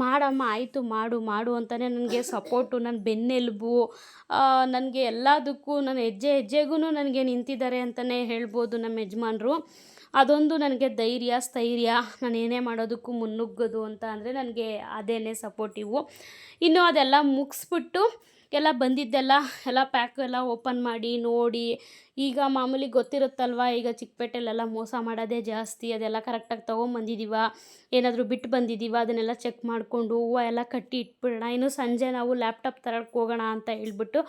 ಮಾಡಮ್ಮ, ಆಯಿತು, ಮಾಡು ಮಾಡು ಅಂತಲೇ ನನಗೆ ಸಪೋರ್ಟು ನನ್ನ ಬೆನ್ನೆಲುಬು ನನಗೆ ಎಲ್ಲದಕ್ಕೂ ನನ್ನ ಹೆಜ್ಜೆ ಹೆಜ್ಜೆಗೂ ನನಗೆ ನಿಂತಿದ್ದಾರೆ ಅಂತಲೇ ಹೇಳ್ಬೋದು ನಮ್ಮ ಯಜಮಾನ್ರು. ಅದೊಂದು ನನಗೆ ಧೈರ್ಯ, ಸ್ಥೈರ್ಯ, ನಾನು ಏನೇ ಮಾಡೋದಕ್ಕೂ ಮುನ್ನುಗ್ಗೋದು ಅಂತ ಅಂದರೆ ನನಗೆ ಅದೇನೇ ಸಪೋರ್ಟಿವು ಇನ್ನು ಅದೆಲ್ಲ ಮುಗಿಸ್ಬಿಟ್ಟು ಎಲ್ಲ ಬಂದಿದ್ದೆಲ್ಲ, ಎಲ್ಲ ಪ್ಯಾಕ್ ಎಲ್ಲ ಓಪನ್ ಮಾಡಿ, ನೋಡಿ ಈಗ ಮಾಮೂಲಿ ಗೊತ್ತಿರುತ್ತಲ್ವ? ಈಗ ಚಿಕ್ಕಪೇಟೆಲೆಲ್ಲ ಮೋಸ ಮಾಡೋದೇ ಜಾಸ್ತಿ, ಅದೆಲ್ಲ ಕರೆಕ್ಟಾಗಿ ತೊಗೊಂಬಂದಿದ್ದೀವ ಏನಾದರೂ ಬಿಟ್ಟು ಬಂದಿದ್ದೀವ ಅದನ್ನೆಲ್ಲ ಚೆಕ್ ಮಾಡಿಕೊಂಡು ಹೂವು ಎಲ್ಲ ಕಟ್ಟಿ ಇಟ್ಬಿಡೋಣ. ಇನ್ನು ಸಂಜೆ ನಾವು ಲ್ಯಾಪ್ಟಾಪ್ ತರಕ್ಕೆ ಹೋಗೋಣ ಅಂತ ಹೇಳ್ಬಿಟ್ಟು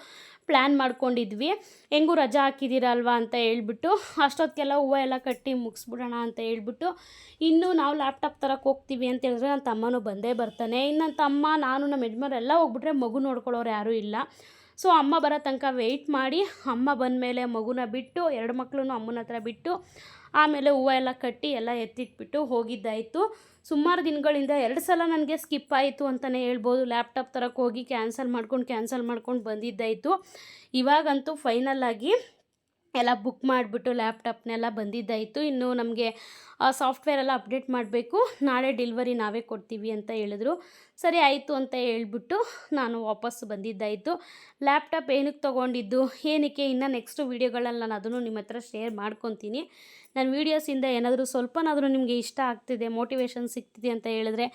ಪ್ಲ್ಯಾನ್ ಮಾಡ್ಕೊಂಡಿದ್ವಿ. ಹೆಂಗೂ ರಜಾ ಹಾಕಿದ್ದೀರಲ್ವ ಅಂತ ಹೇಳ್ಬಿಟ್ಟು ಅಷ್ಟೊತ್ತಿಗೆಲ್ಲ ಹೂವು ಎಲ್ಲ ಕಟ್ಟಿ ಮುಗಿಸ್ಬಿಡೋಣ ಅಂತ ಹೇಳ್ಬಿಟ್ಟು ಇನ್ನು ನಾವು ಲ್ಯಾಪ್ಟಾಪ್ ತರಕ್ಕೆ ಹೋಗ್ತೀವಿ ಅಂತ ಹೇಳಿದ್ರೆ ನನ್ನ ತಮ್ಮನೂ ಬಂದೇ ಬರ್ತಾನೆ. ಇನ್ನು ನನ್ನ ತಮ್ಮ, ನಾನು ನಮ್ಮ ಯಜಮಾನ್ರೆಲ್ಲ ಹೋಗ್ಬಿಟ್ರೆ ಮಗು ನೋಡ್ಕೊಳ್ಳೋರು ಯಾರೂ ಇಲ್ಲ. ಸೊ ಅಮ್ಮ ಬರೋ ತನಕ ವೆಯ್ಟ್ ಮಾಡಿ, ಅಮ್ಮ ಬಂದ ಮೇಲೆ ಮಗುನ ಬಿಟ್ಟು, ಎರಡು ಮಕ್ಕಳು ಅಮ್ಮನ ಹತ್ರ ಬಿಟ್ಟು, ಆಮೇಲೆ ಹೂವು ಎಲ್ಲ ಕಟ್ಟಿ ಎಲ್ಲ ಎತ್ತಿಟ್ಬಿಟ್ಟು ಹೋಗಿದ್ದಾಯಿತು. ಸುಮಾರು ದಿನಗಳಿಂದ ಎರಡು ಸಲ ನನಗೆ ಸ್ಕಿಪ್ ಆಯಿತು ಅಂತಲೇ ಹೇಳ್ಬೋದು. ಲ್ಯಾಪ್ಟಾಪ್ ತರಕ್ಕೆ ಹೋಗಿ ಕ್ಯಾನ್ಸಲ್ ಮಾಡ್ಕೊಂಡು ಕ್ಯಾನ್ಸಲ್ ಮಾಡ್ಕೊಂಡು ಬಂದಿದ್ದಾಯಿತು. ಇವಾಗಂತೂ ಫೈನಲ್ಲಾಗಿ ಎಲ್ಲ ಬುಕ್ ಮಾಡಿಬಿಟ್ಟು ಲ್ಯಾಪ್ಟಾಪ್ನೆಲ್ಲ ಬಂದಿದ್ದಾಯಿತು. ಇನ್ನು ನಮಗೆ ಸಾಫ್ಟ್ವೇರ್ ಎಲ್ಲ ಅಪ್ಡೇಟ್ ಮಾಡಬೇಕು. ನಾಳೆ ಡೆಲಿವರಿ ನಾವೇ ಕೊಡ್ತೀವಿ ಅಂತ ಹೇಳಿದ್ರು. ಸರಿ, ಆಯಿತು ಅಂತ ಹೇಳ್ಬಿಟ್ಟು ನಾನು ವಾಪಸ್ ಬಂದಿದ್ದಾಯಿತು. ಲ್ಯಾಪ್ಟಾಪ್ ಏನಕ್ಕೆ ತೊಗೊಂಡಿದ್ದು, ಏನಕ್ಕೆ, ಇನ್ನು ನೆಕ್ಸ್ಟು ವೀಡಿಯೋಗಳಲ್ಲಿ ನಾನು ಅದನ್ನು ನಿಮ್ಮ ಹತ್ರ ಶೇರ್ ಮಾಡ್ಕೊತೀನಿ. ನನ್ನ ವೀಡಿಯೋಸಿಂದ ಏನಾದರೂ ಸ್ವಲ್ಪನಾದರೂ ನಿಮಗೆ ಇಷ್ಟ ಆಗ್ತಿದೆ ಮೋಟಿವೇಶನ್ ಸಿಗ್ತಿದೆ ಅಂತ ಹೇಳಿದ್ರೆ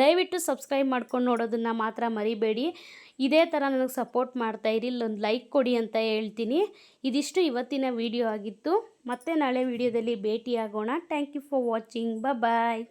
ದಯವಿಟ್ಟು ಸಬ್ಸ್ಕ್ರೈಬ್ ಮಾಡ್ಕೊಂಡು ನೋಡೋದನ್ನು ಮಾತ್ರ ಮರಿಬೇಡಿ. ಇದೇ ಥರ ನನಗೆ ಸಪೋರ್ಟ್ ಮಾಡ್ತಾಯಿರಿ ಇಲ್ಲೊಂದು ಲೈಕ್ ಕೊಡಿ ಅಂತ ಹೇಳ್ತೀನಿ. ಇದಿಷ್ಟು ಇವತ್ತಿನ ವಿಡಿಯೋ ಆಗಿತ್ತು. ಮತ್ತೆ ನಾಳೆ ವಿಡಿಯೋದಲ್ಲಿ ಭೇಟಿಯಾಗೋಣ. Thank you for watching bye